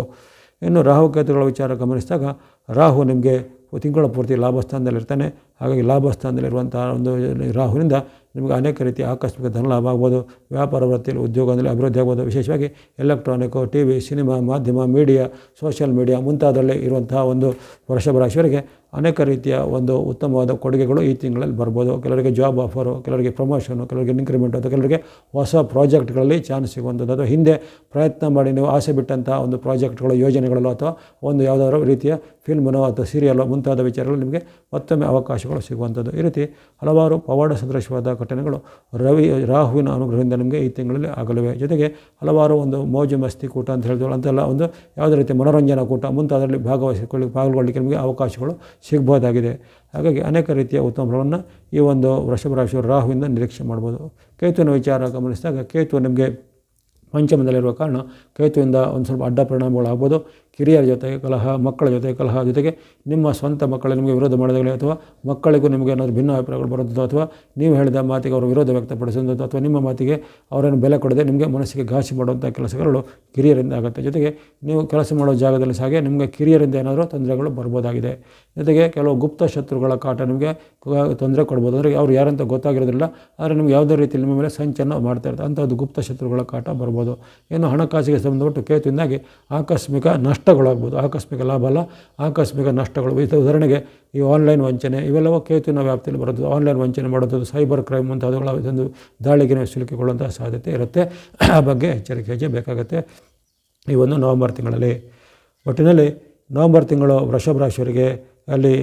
ಇನ್ನು ರಾಹು ರಾಹುಕೇತುಗಳ ವಿಚಾರ ಗಮನಿಸಿದಾಗ ರಾಹು ನಿಮಗೆ ತಿಂಗಳ ಪೂರ್ತಿ ಲಾಭಸ್ಥಾನದಲ್ಲಿರ್ತಾನೆ. ಹಾಗಾಗಿ ಲಾಭಸ್ಥಾನದಲ್ಲಿರುವಂಥ ಒಂದು ರಾಹುವಿನಿಂದ ನಿಮಗೆ ಅನೇಕ ರೀತಿಯ ಆಕಸ್ಮಿಕ ಧನಲಾಭ ಆಗ್ಬೋದು ವ್ಯಾಪಾರ ವೃತ್ತಿಯಲ್ಲಿ ಉದ್ಯೋಗದಲ್ಲಿ ಅಭಿವೃದ್ಧಿ ಆಗ್ಬೋದು. ವಿಶೇಷವಾಗಿ ಎಲೆಕ್ಟ್ರಾನಿಕ್ಕು ಟಿ ವಿ ಸಿನಿಮಾ ಮಾಧ್ಯಮ ಮೀಡಿಯಾ ಸೋಷಿಯಲ್ ಮೀಡಿಯಾ ಮುಂತಾದಲ್ಲಿ ಇರುವಂತಹ ಒಂದು ವೃಷಭ ರಾಶಿಯವರಿಗೆ ಅನೇಕ ರೀತಿಯ ಒಂದು ಉತ್ತಮವಾದ ಕೊಡುಗೆಗಳು ಈ ತಿಂಗಳಲ್ಲಿ ಬರ್ಬೋದು. ಕೆಲವರಿಗೆ ಜಾಬ್ ಆಫರು ಕೆಲವರಿಗೆ ಪ್ರಮೋಷನು ಕೆಲವರಿಗೆ ಇನ್ಕ್ರಿಮೆಂಟ್ ಅಥವಾ ಕೆಲವರಿಗೆ ಹೊಸ ಪ್ರಾಜೆಕ್ಟ್ಗಳಲ್ಲಿ ಚಾನ್ಸ್ ಸಿಗುವಂಥದ್ದು. ಅಥವಾ ಹಿಂದೆ ಪ್ರಯತ್ನ ಮಾಡಿ ನೀವು ಆಸೆ ಬಿಟ್ಟಂತಹ ಒಂದು ಪ್ರಾಜೆಕ್ಟ್ಗಳು ಯೋಜನೆಗಳಲ್ಲೋ ಅಥವಾ ಒಂದು ಯಾವುದಾದ್ರು ರೀತಿಯ ಫಿಲ್ಮನೋ ಅಥವಾ ಸೀರಿಯಲ್ ಮುಂತಾದ ವಿಚಾರಗಳು ನಿಮಗೆ ಮತ್ತೊಮ್ಮೆ ಅವಕಾಶಗಳು ಸಿಗುವಂಥದ್ದು. ಈ ರೀತಿ ಹಲವಾರು ಪವಾಡ ಸದೃಶವಾದ ಘಟನೆಗಳು ರವಿ ರಾಹುವಿನ ಅನುಗ್ರಹದಿಂದ ನಿಮಗೆ ಈ ತಿಂಗಳಲ್ಲಿ ಆಗಲಿವೆ. ಜೊತೆಗೆ ಹಲವಾರು ಒಂದು ಮೋಜು ಮಸ್ತಿ ಕೂಟ ಅಂತ ಹೇಳಿದ್ರು ಅಂತೆಲ್ಲ ಒಂದು ಯಾವುದೇ ರೀತಿ ಮನೋರಂಜನಾ ಕೂಟ ಮುಂತಾದರಲ್ಲಿ ಭಾಗವಹಿಸಿಕೊಳ್ಳಿ ಪಾಲ್ಗೊಳ್ಳಿಕ್ಕೆ ನಿಮಗೆ ಅವಕಾಶಗಳು ಸಿಗ್ಬೋದಾಗಿದೆ. ಹಾಗಾಗಿ ಅನೇಕ ರೀತಿಯ ಉತ್ತಮ ಫಲವನ್ನು ಈ ಒಂದು ವೃಷಭ ರಾಶಿಯ ರಾಹುವಿಂದ ನಿರೀಕ್ಷೆ ಮಾಡ್ಬೋದು. ಕೇತುವಿನ ವಿಚಾರ ಗಮನಿಸಿದಾಗ ಕೇತು ನಿಮಗೆ ಪಂಚಮದಲ್ಲಿರುವ ಕಾರಣ ಕೇತುವಿಂದ ಒಂದು ಸ್ವಲ್ಪ ಅಡ್ಡ ಪರಿಣಾಮಗಳಾಗ್ಬೋದು. ಕಿರಿಯರ ಜೊತೆಗೆ ಕಲಹ, ಮಕ್ಕಳ ಜೊತೆಗೆ ಕಲಹ ಜೊತೆಗೆ ನಿಮ್ಮ ಸ್ವಂತ ಮಕ್ಕಳು ನಿಮಗೆ ವಿರೋಧ ಮಾಡೋದಾಗಲಿ ಅಥವಾ ಮಕ್ಕಳಿಗೂ ನಿಮಗೆ ಏನಾದರೂ ಭಿನ್ನ ಅಭಿಪ್ರಾಯಗಳು ಬರೋದು ಅಥವಾ ನೀವು ಹೇಳಿದ ಮಾತಿಗೆ ಅವರು ವಿರೋಧ ವ್ಯಕ್ತಪಡಿಸೋದು ಅಥವಾ ನಿಮ್ಮ ಮಾತಿಗೆ ಅವರನ್ನು ಬೆಲೆ ಕೊಡದೆ ನಿಮಗೆ ಮನಸ್ಸಿಗೆ ಘಾಸಿ ಮಾಡುವಂಥ ಕೆಲಸಗಳು ಕಿರಿಯರಿಂದ ಆಗುತ್ತೆ. ಜೊತೆಗೆ ನೀವು ಕೆಲಸ ಮಾಡೋ ಜಾಗದಲ್ಲಿ ಸಹ ನಿಮಗೆ ಕಿರಿಯರಿಂದ ಏನಾದರೂ ತೊಂದರೆಗಳು ಬರ್ಬೋದಾಗಿದೆ. ಜೊತೆಗೆ ಕೆಲವು ಗುಪ್ತ ಶತ್ರುಗಳ ಕಾಟ ನಿಮಗೆ ತೊಂದರೆ ಕೊಡ್ಬೋದು. ಅಂದರೆ ಅವ್ರು ಯಾರಂತ ಗೊತ್ತಾಗಿರೋದಿಲ್ಲ, ಆದರೆ ನಿಮ್ಗೆ ಯಾವುದೇ ರೀತಿಯಲ್ಲಿ ನಿಮ್ಮ ಮೇಲೆ ಸಂಚನ್ನು ಮಾಡ್ತಾ ಇರ್ತಾರೆ ಅಂಥದ್ದು ಗುಪ್ತ ಶತ್ರುಗಳ ಕಾಟ ಬರ್ಬೋದು. ಇನ್ನು ಹಣಕಾಸಿಗೆ ಸಂಬಂಧಪಟ್ಟು ಕೇತುವಿಂದಾಗಿ ಆಕಸ್ಮಿಕ ನಷ್ಟಗಳಾಗ್ಬೋದು. ಆಕಸ್ಮಿಕ ಲಾಭ ಅಲ್ಲ. ಆಕಸ್ಮಿಕ ನಷ್ಟಗಳು. ಉದಾಹರಣೆಗೆ ಈ ಆನ್ಲೈನ್ ವಂಚನೆ, ಇವೆಲ್ಲವೂ ಕೇತುವಿನ ವ್ಯಾಪ್ತಿಯಲ್ಲಿ ಬರೋದು ಆನ್ಲೈನ್ ವಂಚನೆ ಮಾಡೋದು ಸೈಬರ್ ಕ್ರೈಮ್ ಮುಂತಾದವುಗಳ ಇದೊಂದು ದಾಳಿಗೆ ಸಿಲುಕಿಕೊಳ್ಳುವಂಥ ಸಾಧ್ಯತೆ ಇರುತ್ತೆ. ಆ ಬಗ್ಗೆ ಎಚ್ಚರಿಕೆ ಹೆಜ್ಜೆ ಬೇಕಾಗುತ್ತೆ. ಈ ಒಂದು ನವಂಬರ್ ತಿಂಗಳಲ್ಲಿ. ಒಟ್ಟಿನಲ್ಲಿ ನವಂಬರ್ ತಿಂಗಳು ವೃಷಭ ರಾಶಿಯವರಿಗೆ ಅಲ್ಲಿ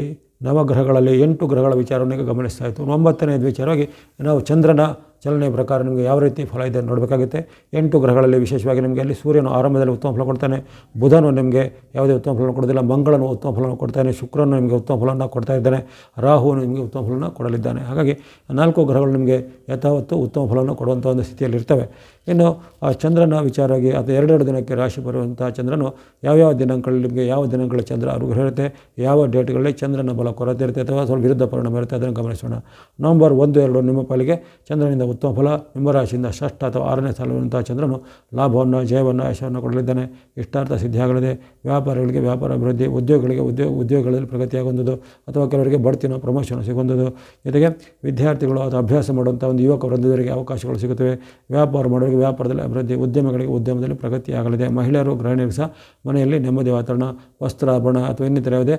ನವಗ್ರಹಗಳಲ್ಲಿ ಎಂಟು ಗ್ರಹಗಳ ವಿಚಾರವನ್ನು ಗಮನಿಸ್ತಾ ಇತ್ತು. ಒಂಬತ್ತನೇದು ವಿಚಾರವಾಗಿ ನಾವು ಚಂದ್ರನ ಚಲನೆ ಪ್ರಕಾರ ನಿಮಗೆ ಯಾವ ರೀತಿ ಫಲ ಇದೆ ನೋಡಬೇಕಾಗುತ್ತೆ. ಎಂಟು ಗ್ರಹಗಳಲ್ಲಿ ವಿಶೇಷವಾಗಿ ನಿಮಗೆ ಅಲ್ಲಿ ಸೂರ್ಯನು ಆರಂಭದಲ್ಲಿ ಉತ್ತಮ ಫಲ ಕೊಡ್ತಾನೆ. ಬುಧನು ನಿಮಗೆ ಯಾವುದೇ ಉತ್ತಮ ಫಲವನ್ನು ಕೊಡೋದಿಲ್ಲ. ಮಂಗಳನು ಉತ್ತಮ ಫಲವನ್ನು ಕೊಡ್ತಾನೆ. ಶುಕ್ರನು ನಿಮಗೆ ಉತ್ತಮ ಫಲವನ್ನು ಕೊಡ್ತಾ ಇದ್ದಾನೆ. ರಾಹುನು ನಿಮಗೆ ಉತ್ತಮ ಫಲವನ್ನು ಕೊಡಲಿದ್ದಾನೆ. ಹಾಗಾಗಿ ನಾಲ್ಕು ಗ್ರಹಗಳು ನಿಮಗೆ ಯಥಾವತ್ತು ಉತ್ತಮ ಫಲವನ್ನು ಕೊಡುವಂಥ ಒಂದು ಸ್ಥಿತಿಯಲ್ಲಿ ಇರ್ತವೆ. ಇನ್ನು, ಆ ಚಂದ್ರನ ವಿಚಾರವಾಗಿ ಅಥವಾ ಎರಡೆರಡು ದಿನಕ್ಕೆ ರಾಶಿ ಬರುವಂಥ ಚಂದ್ರನು ಯಾವ್ಯಾವ ದಿನಾಂಕಗಳಲ್ಲಿ ನಿಮಗೆ ಯಾವ ದಿನಗಳ ಚಂದ್ರ ಅನುಗ್ರಹ ಇರುತ್ತೆ, ಯಾವ ಡೇಟ್ಗಳಲ್ಲಿ ಚಂದ್ರನ ಬಲ ಕೊರತೆ ಇರುತ್ತೆ ಅಥವಾ ಸ್ವಲ್ಪ ವಿರುದ್ಧ ಪರಿಣಾಮ ಇರುತ್ತೆ ಅದನ್ನು ಗಮನಿಸೋಣ. ನವಂಬರ್ ಒಂದು ಎರಡು ನಿಮ್ಮ ಪಾಲಿಗೆ ಚಂದ್ರನಿಂದ ಉತ್ತಮ ಫಲ ನಿಮ್ಮ ರಾಶಿಯಿಂದ ಷಷ್ಠ ಅಥವಾ ಆರನೇ ಸ್ಥಾನದಲ್ಲಿರುವಂತಹ ಚಂದ್ರನು ಲಾಭವನ್ನು, ಜಯವನ್ನು ಯಶವನ್ನು ಕೊಡಲಿದ್ದಾನೆ. ಇಷ್ಟಾರ್ಥ ಸಿದ್ಧಿಯಾಗಲಿದೆ. ವ್ಯಾಪಾರಿಗಳಿಗೆ ವ್ಯಾಪಾರ ಅಭಿವೃದ್ಧಿ, ಉದ್ಯೋಗಗಳಿಗೆ ಉದ್ಯೋಗ ಉದ್ಯೋಗಗಳಲ್ಲಿ ಪ್ರಗತಿಯಾಗುವಂಥದ್ದು ಅಥವಾ ಕೆಲವರಿಗೆ ಬಡ್ತಿನೋ ಪ್ರಮೋಷನ್ ಸಿಗುವಂಥದ್ದು. ಜೊತೆಗೆ ವಿದ್ಯಾರ್ಥಿಗಳು ಅಥವಾ ಅಭ್ಯಾಸ ಮಾಡುವಂಥ ಒಂದು ಯುವಕ ವೃದ್ಧರಿಗೆ ಅವಕಾಶಗಳು ಸಿಗುತ್ತವೆ. ವ್ಯಾಪಾರ ಮಾಡೋರಿಗೆ ವ್ಯಾಪಾರದಲ್ಲಿ ಅಭಿವೃದ್ಧಿ, ಉದ್ಯಮಗಳಿಗೆ ಉದ್ಯಮದಲ್ಲಿ ಪ್ರಗತಿಯಾಗಲಿದೆ. ಮಹಿಳೆಯರು, ಗೃಹಿಣಿಯರು ಸಹ ಮನೆಯಲ್ಲಿ ನೆಮ್ಮದಿ ವಾತಾವರಣ ವಸ್ತ್ರಾಭರಣ ಅಥವಾ ಇನ್ನಿತರ ಯಾವುದೇ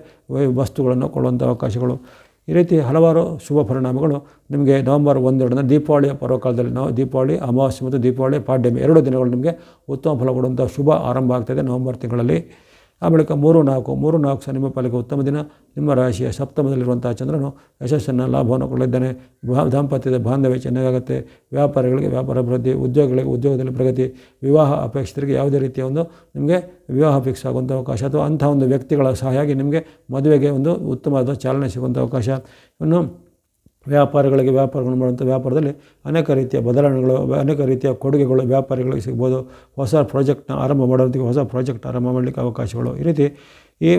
ವಸ್ತುಗಳನ್ನು ಕೊಡುವಂಥ ಅವಕಾಶಗಳು. ಈ ರೀತಿ ಹಲವಾರು ಶುಭ ಪರಿಣಾಮಗಳು ನಿಮಗೆ ನವಂಬರ್ ಒಂದೆರಡನ ದೀಪಾವಳಿಯ ಪರ್ವಕಾಲದಲ್ಲಿ ನಾವು ದೀಪಾವಳಿ, ಅಮಾವಾಸ್ಯೆ ಮತ್ತು ದೀಪಾವಳಿ, ಪಾಡ್ಯಮಿ ಎರಡು ದಿನಗಳು ನಿಮಗೆ ಉತ್ತಮ ಫಲ ಕೊಡುವಂಥ ಶುಭ ಆರಂಭ ಆಗ್ತಾಯಿದೆ ನವಂಬರ್ ತಿಂಗಳಲ್ಲಿ. ಆ ಬಳಿಕ ಮೂರು ನಾಲ್ಕು ಮೂರು ನಾಲ್ಕು ಸಹ ನಿಮ್ಮ ಪಾಲಿಗೆ ಉತ್ತಮ ದಿನ. ನಿಮ್ಮ ರಾಶಿಯ ಸಪ್ತಮದಲ್ಲಿರುವಂಥ ಚಂದ್ರನು ಯಶಸ್ಸನ್ನು ಲಾಭವನ್ನು ಕೊಡಲಿದ್ದಾನೆ. ವಿವಾಹ ದಾಂಪತ್ಯದ ಬಾಂಧವ್ಯ ಚೆನ್ನಾಗಾಗುತ್ತೆ. ವ್ಯಾಪಾರಗಳಿಗೆ ವ್ಯಾಪಾರ ಅಭಿವೃದ್ಧಿ ಉದ್ಯೋಗಗಳಿಗೆ ಉದ್ಯೋಗದಲ್ಲಿ ಪ್ರಗತಿ, ವಿವಾಹ ಅಪೇಕ್ಷಿತರಿಗೆ ಯಾವುದೇ ರೀತಿಯ ಒಂದು ನಿಮಗೆ ವಿವಾಹ ಫಿಕ್ಸ್ ಆಗುವಂಥ ಅವಕಾಶ ಅಥವಾ ಅಂಥ ಒಂದು ವ್ಯಕ್ತಿಗಳ ಸಹಾಯಾಗಿ ನಿಮಗೆ ಮದುವೆಗೆ ಒಂದು ಉತ್ತಮವಾದ ಚಾಲನೆ ಸಿಗುವಂಥ ಅವಕಾಶ. ಇನ್ನು ವ್ಯಾಪಾರಿಗಳಿಗೆ ವ್ಯಾಪಾರಗಳು ಮಾಡುವಂಥ ವ್ಯಾಪಾರದಲ್ಲಿ ಅನೇಕ ರೀತಿಯ ಬದಲಾವಣೆಗಳು, ಅನೇಕ ರೀತಿಯ ಕೊಡುಗೆಗಳು ವ್ಯಾಪಾರಿಗಳಿಗೆ ಸಿಗ್ಬೋದು. ಹೊಸ ಪ್ರಾಜೆಕ್ಟ್ನ ಆರಂಭ ಮಾಡೋದಕ್ಕೆ ಹೊಸ ಪ್ರಾಜೆಕ್ಟ್ ಆರಂಭ ಮಾಡಲಿಕ್ಕೆ ಅವಕಾಶಗಳು. ಈ ರೀತಿ ಈ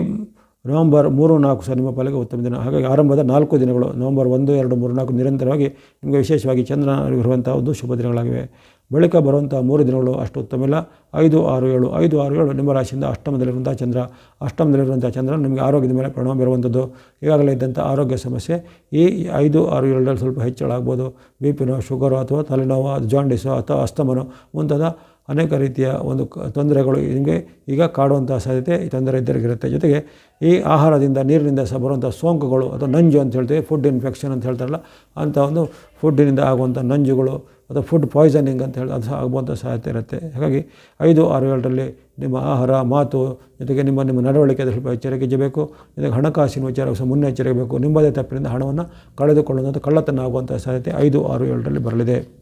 ನವಂಬರ್ ಮೂರು ನಾಲ್ಕು ಸಹ ನಿಮ್ಮ ಪಾಲಿಗೆ ಉತ್ತಮ ದಿನ. ಹಾಗಾಗಿ ಆರಂಭದ ನಾಲ್ಕು ದಿನಗಳು ನವಂಬರ್ ಒಂದು, ಎರಡು, ಮೂರು, ನಾಲ್ಕು ನಿರಂತರವಾಗಿ ನಿಮಗೆ ವಿಶೇಷವಾಗಿ ಚಂದ್ರನ ಇರುವಂಥ ಒಂದು ಶುಭ ದಿನಗಳಾಗಿವೆ. ಬಳಿಕ ಬರುವಂಥ ಮೂರು ದಿನಗಳು ಅಷ್ಟು ಉತ್ತಮಿಲ್ಲ ಐದು, ಆರು, ಏಳು, ಐದು, ಆರು, ಏಳು ನಿಮ್ಮ ರಾಶಿಯಿಂದ ಅಷ್ಟಮದಲ್ಲಿರುವಂಥ ಚಂದ್ರ ಅಷ್ಟಮದಲ್ಲಿರುವಂಥ ಚಂದ್ರ ನಿಮಗೆ ಆರೋಗ್ಯದ ಮೇಲೆ ಪರಿಣಾಮ ಬೀರುವಂಥದ್ದು. ಈಗಾಗಲೇ ಇದ್ದಂಥ ಆರೋಗ್ಯ ಸಮಸ್ಯೆ. ಈ ಐದು, ಆರು, ಏಳರಲ್ಲಿ ಸ್ವಲ್ಪ ಹೆಚ್ಚಳ ಆಗ್ಬೋದು ಬಿ ಪಿನೋ ಶುಗರು ಅಥವಾ ತಲೆನೋವು ಜಾಂಡಿಸು ಅಥವಾ ಅಸ್ತಮನೋ ಮುಂತಾದ ಅನೇಕ ರೀತಿಯ ಒಂದು ತೊಂದರೆಗಳು ನಿಮಗೆ ಈಗ ಕಾಡುವಂಥ ಸಾಧ್ಯತೆ, ಈ ತೊಂದರೆ ಇದ್ದರಿಗಿರುತ್ತೆ ಜೊತೆಗೆ ಈ ಆಹಾರದಿಂದ, ನೀರಿನಿಂದ ಸಹ ಬರುವಂಥ ಸೋಂಕುಗಳು ಅಥವಾ ನಂಜು ಅಂತ ಹೇಳ್ತೀವಿ ಫುಡ್ ಇನ್ಫೆಕ್ಷನ್ ಅಂತ ಹೇಳ್ತಾರಲ್ಲ ಅಂಥ ಒಂದು ಫುಡ್ಡಿನಿಂದ ಆಗುವಂಥ ನಂಜುಗಳು ಅಥವಾ ಫುಡ್ ಪಾಯ್ಸನಿಂಗ್ ಅಂತ ಹೇಳಿ ಅದು ಸಹ ಆಗುವಂಥ ಸಾಧ್ಯತೆ ಇರುತ್ತೆ. ಹಾಗಾಗಿ ಐದು ಆರು ಏಳರಲ್ಲಿ ನಿಮ್ಮ ಆಹಾರ, ಮಾತು, ಜೊತೆಗೆ ನಿಮ್ಮ ನಿಮ್ಮ ನಡವಳಿಕೆ ಸ್ವಲ್ಪ ಎಚ್ಚರಿಕೆ ಇರಬೇಕು ಜೊತೆಗೆ ಹಣಕಾಸಿನ ವಿಚಾರ ಸಹ ಮುನ್ನೆಚ್ಚರಿಕೆ ಬೇಕು ನಿಮ್ಮದೇ ತಪ್ಪಿನಿಂದ ಹಣವನ್ನು ಕಳೆದುಕೊಳ್ಳುವಂಥ ಕಳ್ಳತನ ಆಗುವಂಥ ಸಾಧ್ಯತೆ ಐದು ಆರು ಏಳರಲ್ಲಿ ಬರಲಿದೆ.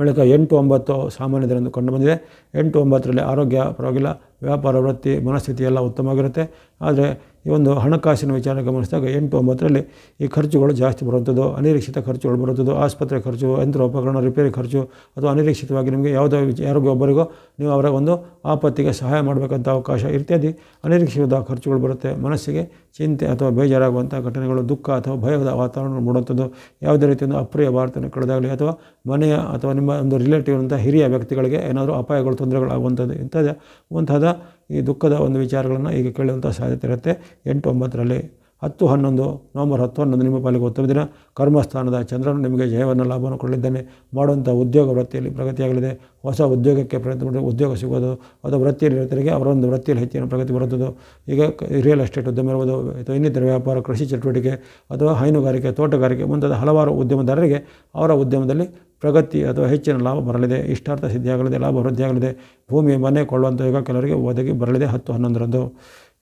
ಬಳಿಕ ಎಂಟು ಒಂಬತ್ತು ಸಾಮಾನ್ಯ ಕಂಡುಬಂದಿದೆ ಕಂಡು ಬಂದಿದೆ. ಎಂಟು ಒಂಬತ್ತರಲ್ಲಿ ಆರೋಗ್ಯ ಪರವಾಗಿಲ್ಲ. ವ್ಯಾಪಾರ ವೃತ್ತಿ, ಮನಸ್ಥಿತಿ ಎಲ್ಲ ಉತ್ತಮವಾಗಿರುತ್ತೆ. ಆದರೆ ಈ ಒಂದು ಹಣಕಾಸಿನ ವಿಚಾರ ಗಮನಿಸಿದಾಗ ಎಂಟು ಒಂಬತ್ತರಲ್ಲಿ ಈ ಖರ್ಚುಗಳು ಜಾಸ್ತಿ ಬರುವಂಥದ್ದು, ಅನಿರೀಕ್ಷಿತ ಖರ್ಚುಗಳು ಬರುವಂಥದ್ದು, ಆಸ್ಪತ್ರೆ ಖರ್ಚು, ಯಂತ್ರೋಪಕರಣ, ರಿಪೇರಿ ಖರ್ಚು, ಅಥವಾ ಅನಿರೀಕ್ಷಿತವಾಗಿ ನಿಮಗೆ ಯಾವುದೋ ಯಾರಿಗೋ ಒಬ್ಬರಿಗೋ ನೀವು ಅವರ ಒಂದು ಆಪತ್ತಿಗೆ ಸಹಾಯ ಮಾಡಬೇಕಂತ ಅವಕಾಶ ಇತ್ಯಾದಿ ಅನಿರೀಕ್ಷಿತ ಖರ್ಚುಗಳು ಬರುತ್ತೆ. ಮನಸ್ಸಿಗೆ ಚಿಂತೆ ಅಥವಾ ಬೇಜಾರಾಗುವಂಥ ಘಟನೆಗಳು, ದುಃಖ ಅಥವಾ ಭಯದ ವಾತಾವರಣ ಮೂಡುವಂಥದ್ದು, ಯಾವುದೇ ರೀತಿಯ ಅಪ್ರಿಯ ವಾರ್ತೆಯನ್ನು ಕಳೆದಾಗಲಿ ಅಥವಾ ಮನೆಯ ಅಥವಾ ನಿಮ್ಮ ಒಂದು ರಿಲೇಟಿವ್ ಅಂತ ಹಿರಿಯ ವ್ಯಕ್ತಿಗಳಿಗೆ ಏನಾದರೂ ಅಪಾಯಗಳು ತೊಂದರೆಗಳಾಗುವಂಥದ್ದು ಇಂಥದ್ದು. ಮುಂತಾದ ಈ ದುಃಖದ ಒಂದು ವಿಚಾರಗಳನ್ನು ಈಗ ಕೇಳುವಂಥ ಸಾಧ್ಯತೆ ಇರುತ್ತೆ. ಎಂಟು ಒಂಬತ್ತರಲ್ಲಿ ಹತ್ತು ಹನ್ನೊಂದು, ನವಂಬರ್ ಹತ್ತು ಹನ್ನೊಂದು ನಿಮ್ಮ ಪಾಲಿಗೆ ಉತ್ತಮ ದಿನ. ಕರ್ಮಸ್ಥಾನದ ಚಂದ್ರನು ನಿಮಗೆ ಜಯವನ್ನು ಲಾಭವನ್ನು ಕೊಡಲಿದ್ದಾನೆ. ಮಾಡುವಂಥ ಉದ್ಯೋಗ ವೃತ್ತಿಯಲ್ಲಿ ಪ್ರಗತಿಯಾಗಲಿದೆ. ಹೊಸ ಉದ್ಯೋಗಕ್ಕೆ ಪ್ರಯತ್ನ ಮಾಡಿ ಉದ್ಯೋಗ ಸಿಗೋದು ಅಥವಾ ವೃತ್ತಿಯಲ್ಲಿ ರೈತರಿಗೆ ಅವರೊಂದು ವೃತ್ತಿಯಲ್ಲಿ ಹೆಚ್ಚಿನ ಪ್ರಗತಿ ಬರುತ್ತದೆ. ಈಗ ರಿಯಲ್ ಎಸ್ಟೇಟ್ ಉದ್ಯಮ ಇರ್ಬೋದು, ಅಥವಾ ಇನ್ನಿತರ ವ್ಯಾಪಾರ, ಕೃಷಿ ಚಟುವಟಿಕೆ, ಅಥವಾ ಹೈನುಗಾರಿಕೆ, ತೋಟಗಾರಿಕೆ ಮುಂತಾದ ಹಲವಾರು ಉದ್ಯಮದಾರರಿಗೆ ಅವರ ಉದ್ಯಮದಲ್ಲಿ ಪ್ರಗತಿ ಅಥವಾ ಹೆಚ್ಚಿನ ಲಾಭ ಬರಲಿದೆ, ಇಷ್ಟಾರ್ಥ ಸಿದ್ಧಿಯಾಗಲಿದೆ, ಲಾಭ ವೃದ್ಧಿಯಾಗಲಿದೆ, ಭೂಮಿ ಮನೆ ಕೊಳ್ಳುವಂಥ ಯುಗ ಕೆಲವರಿಗೆ ಒದಗಿ ಬರಲಿದೆ. ಹತ್ತು ಹನ್ನೊಂದರಂದು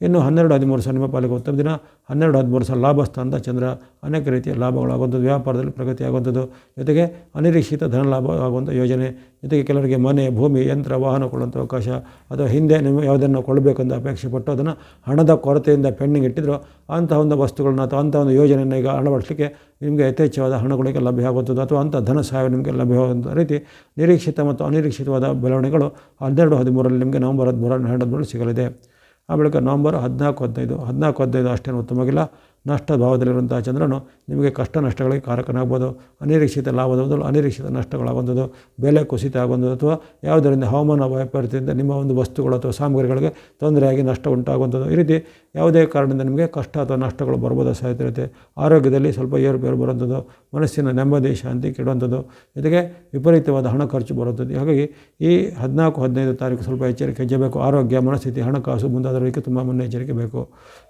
ಇನ್ನು ಹನ್ನೆರಡು ಹದಿಮೂರು ಸಹ ನಿಮ್ಮ ಪಾಲಿಗೆ ಉತ್ತಮ ದಿನ. ಹನ್ನೆರಡು ಹದಿಮೂರು ಸಹ ಲಾಭ ಸ್ಥಾನದ ಚಂದ್ರ. ಅನೇಕ ರೀತಿಯ ಲಾಭಗಳಾಗುವಂಥದ್ದು ವ್ಯಾಪಾರದಲ್ಲಿ ಪ್ರಗತಿ ಆಗುವಂಥದ್ದು. ಜೊತೆಗೆ ಅನಿರೀಕ್ಷಿತ ಧನ ಲಾಭ ಆಗುವಂಥ ಯೋಜನೆ. ಜೊತೆಗೆ ಕೆಲವರಿಗೆ ಮನೆ, ಭೂಮಿ, ಯಂತ್ರ, ವಾಹನ ಕೊಡುವಂಥ ಅವಕಾಶ. ಅಥವಾ ಹಿಂದೆ ನೀವು ಯಾವುದನ್ನು ಕೊಡಬೇಕೆಂದು ಅಪೇಕ್ಷೆ ಪಟ್ಟು ಅದನ್ನು ಹಣದ ಕೊರತೆಯಿಂದ ಪೆಂಡಿಂಗ್ ಇಟ್ಟಿದ್ರು ಅಂತಹ ಒಂದು ವಸ್ತುಗಳನ್ನ ಅಥವಾ ಅಂಥ ಒಂದು ಯೋಜನೆಯನ್ನು ಈಗ ಅಳವಡಿಸಲಿಕ್ಕೆ ನಿಮಗೆ ಯಥೇಚ್ಛವಾದ ಹಣಗಳಿಗೆ ಲಭ್ಯ ಅಥವಾ ಅಂಥ ಧನ ಸಹಾಯ ನಿಮಗೆ ಲಭ್ಯವಾದಂಥ ರೀತಿ ನಿರೀಕ್ಷಿತ ಮತ್ತು ಅನಿರೀಕ್ಷಿತವಾದ ಬೆಳವಣಿಗೆಗಳು ಹನ್ನೆರಡು ಹದಿಮೂರರಲ್ಲಿ ನಿಮಗೆ ನವಂಬರ್ ಹದಿಮೂರರಲ್ಲಿ ಹನ್ನೆರಡು ಹದಿಮೂರು ಸಿಗಲಿದೆ. ಆ ಬಳಿಕ ನವಂಬರ್ ಹದಿನಾಲ್ಕು ಹದಿನೈದು ಹದಿನಾಲ್ಕು ಹದಿನೈದು ಅಷ್ಟೇನು ಉತ್ತಮವಾಗಿಲ್ಲ. ನಷ್ಟ ಭಾವದಲ್ಲಿರುವಂಥ ಚಂದ್ರನು ನಿಮಗೆ ಕಷ್ಟ ನಷ್ಟಗಳಿಗೆ ಕಾರಕನಾಗ್ಬೋದು, ಅನಿರೀಕ್ಷಿತ ಲಾಭದ ಬದಲು ಅನಿರೀಕ್ಷಿತ ನಷ್ಟಗಳಾಗುವಂಥದ್ದು ಬೆಲೆ ಕುಸಿತ ಆಗುವಂಥದ್ದು ಅಥವಾ ಯಾವುದರಿಂದ ಹವಾಮಾನ ವೈಪರೀತ್ಯದಿಂದ ನಿಮ್ಮ ಒಂದು ವಸ್ತುಗಳು ಅಥವಾ ಸಾಮಗ್ರಿಗಳಿಗೆ ತೊಂದರೆಯಾಗಿ ನಷ್ಟ ಉಂಟಾಗುವಂಥದ್ದು. ಈ ರೀತಿ ಯಾವುದೇ ಕಾರಣದಿಂದ ನಿಮಗೆ ಕಷ್ಟ ಅಥವಾ ನಷ್ಟಗಳು ಬರ್ಬೋದು ಸಾಧ್ಯತೆ ಇರುತ್ತೆ. ಆರೋಗ್ಯದಲ್ಲಿ ಸ್ವಲ್ಪ ಏರುಪೇರು ಬರುವಂಥದ್ದು, ಮನಸ್ಸಿನ ನೆಮ್ಮದಿ, ಶಾಂತಿ ಕೆಡುವಂಥದ್ದು, ಜೊತೆಗೆ ವಿಪರೀತವಾದ ಹಣ ಖರ್ಚು ಬರುವಂಥದ್ದು. ಹಾಗಾಗಿ ಈ ಹದಿನಾಲ್ಕು, ಹದಿನೈದು ತಾರೀಕು ಸ್ವಲ್ಪ ಎಚ್ಚರಿಕೆ ಹೆಜ್ಜೆಬೇಕು ಆರೋಗ್ಯ, ಮನಸ್ಥಿತಿ, ಹಣಕಾಸು ಮುಂದಾದ ತುಂಬ ಮುನ್ನೆಚ್ಚರಿಕೆ ಬೇಕು.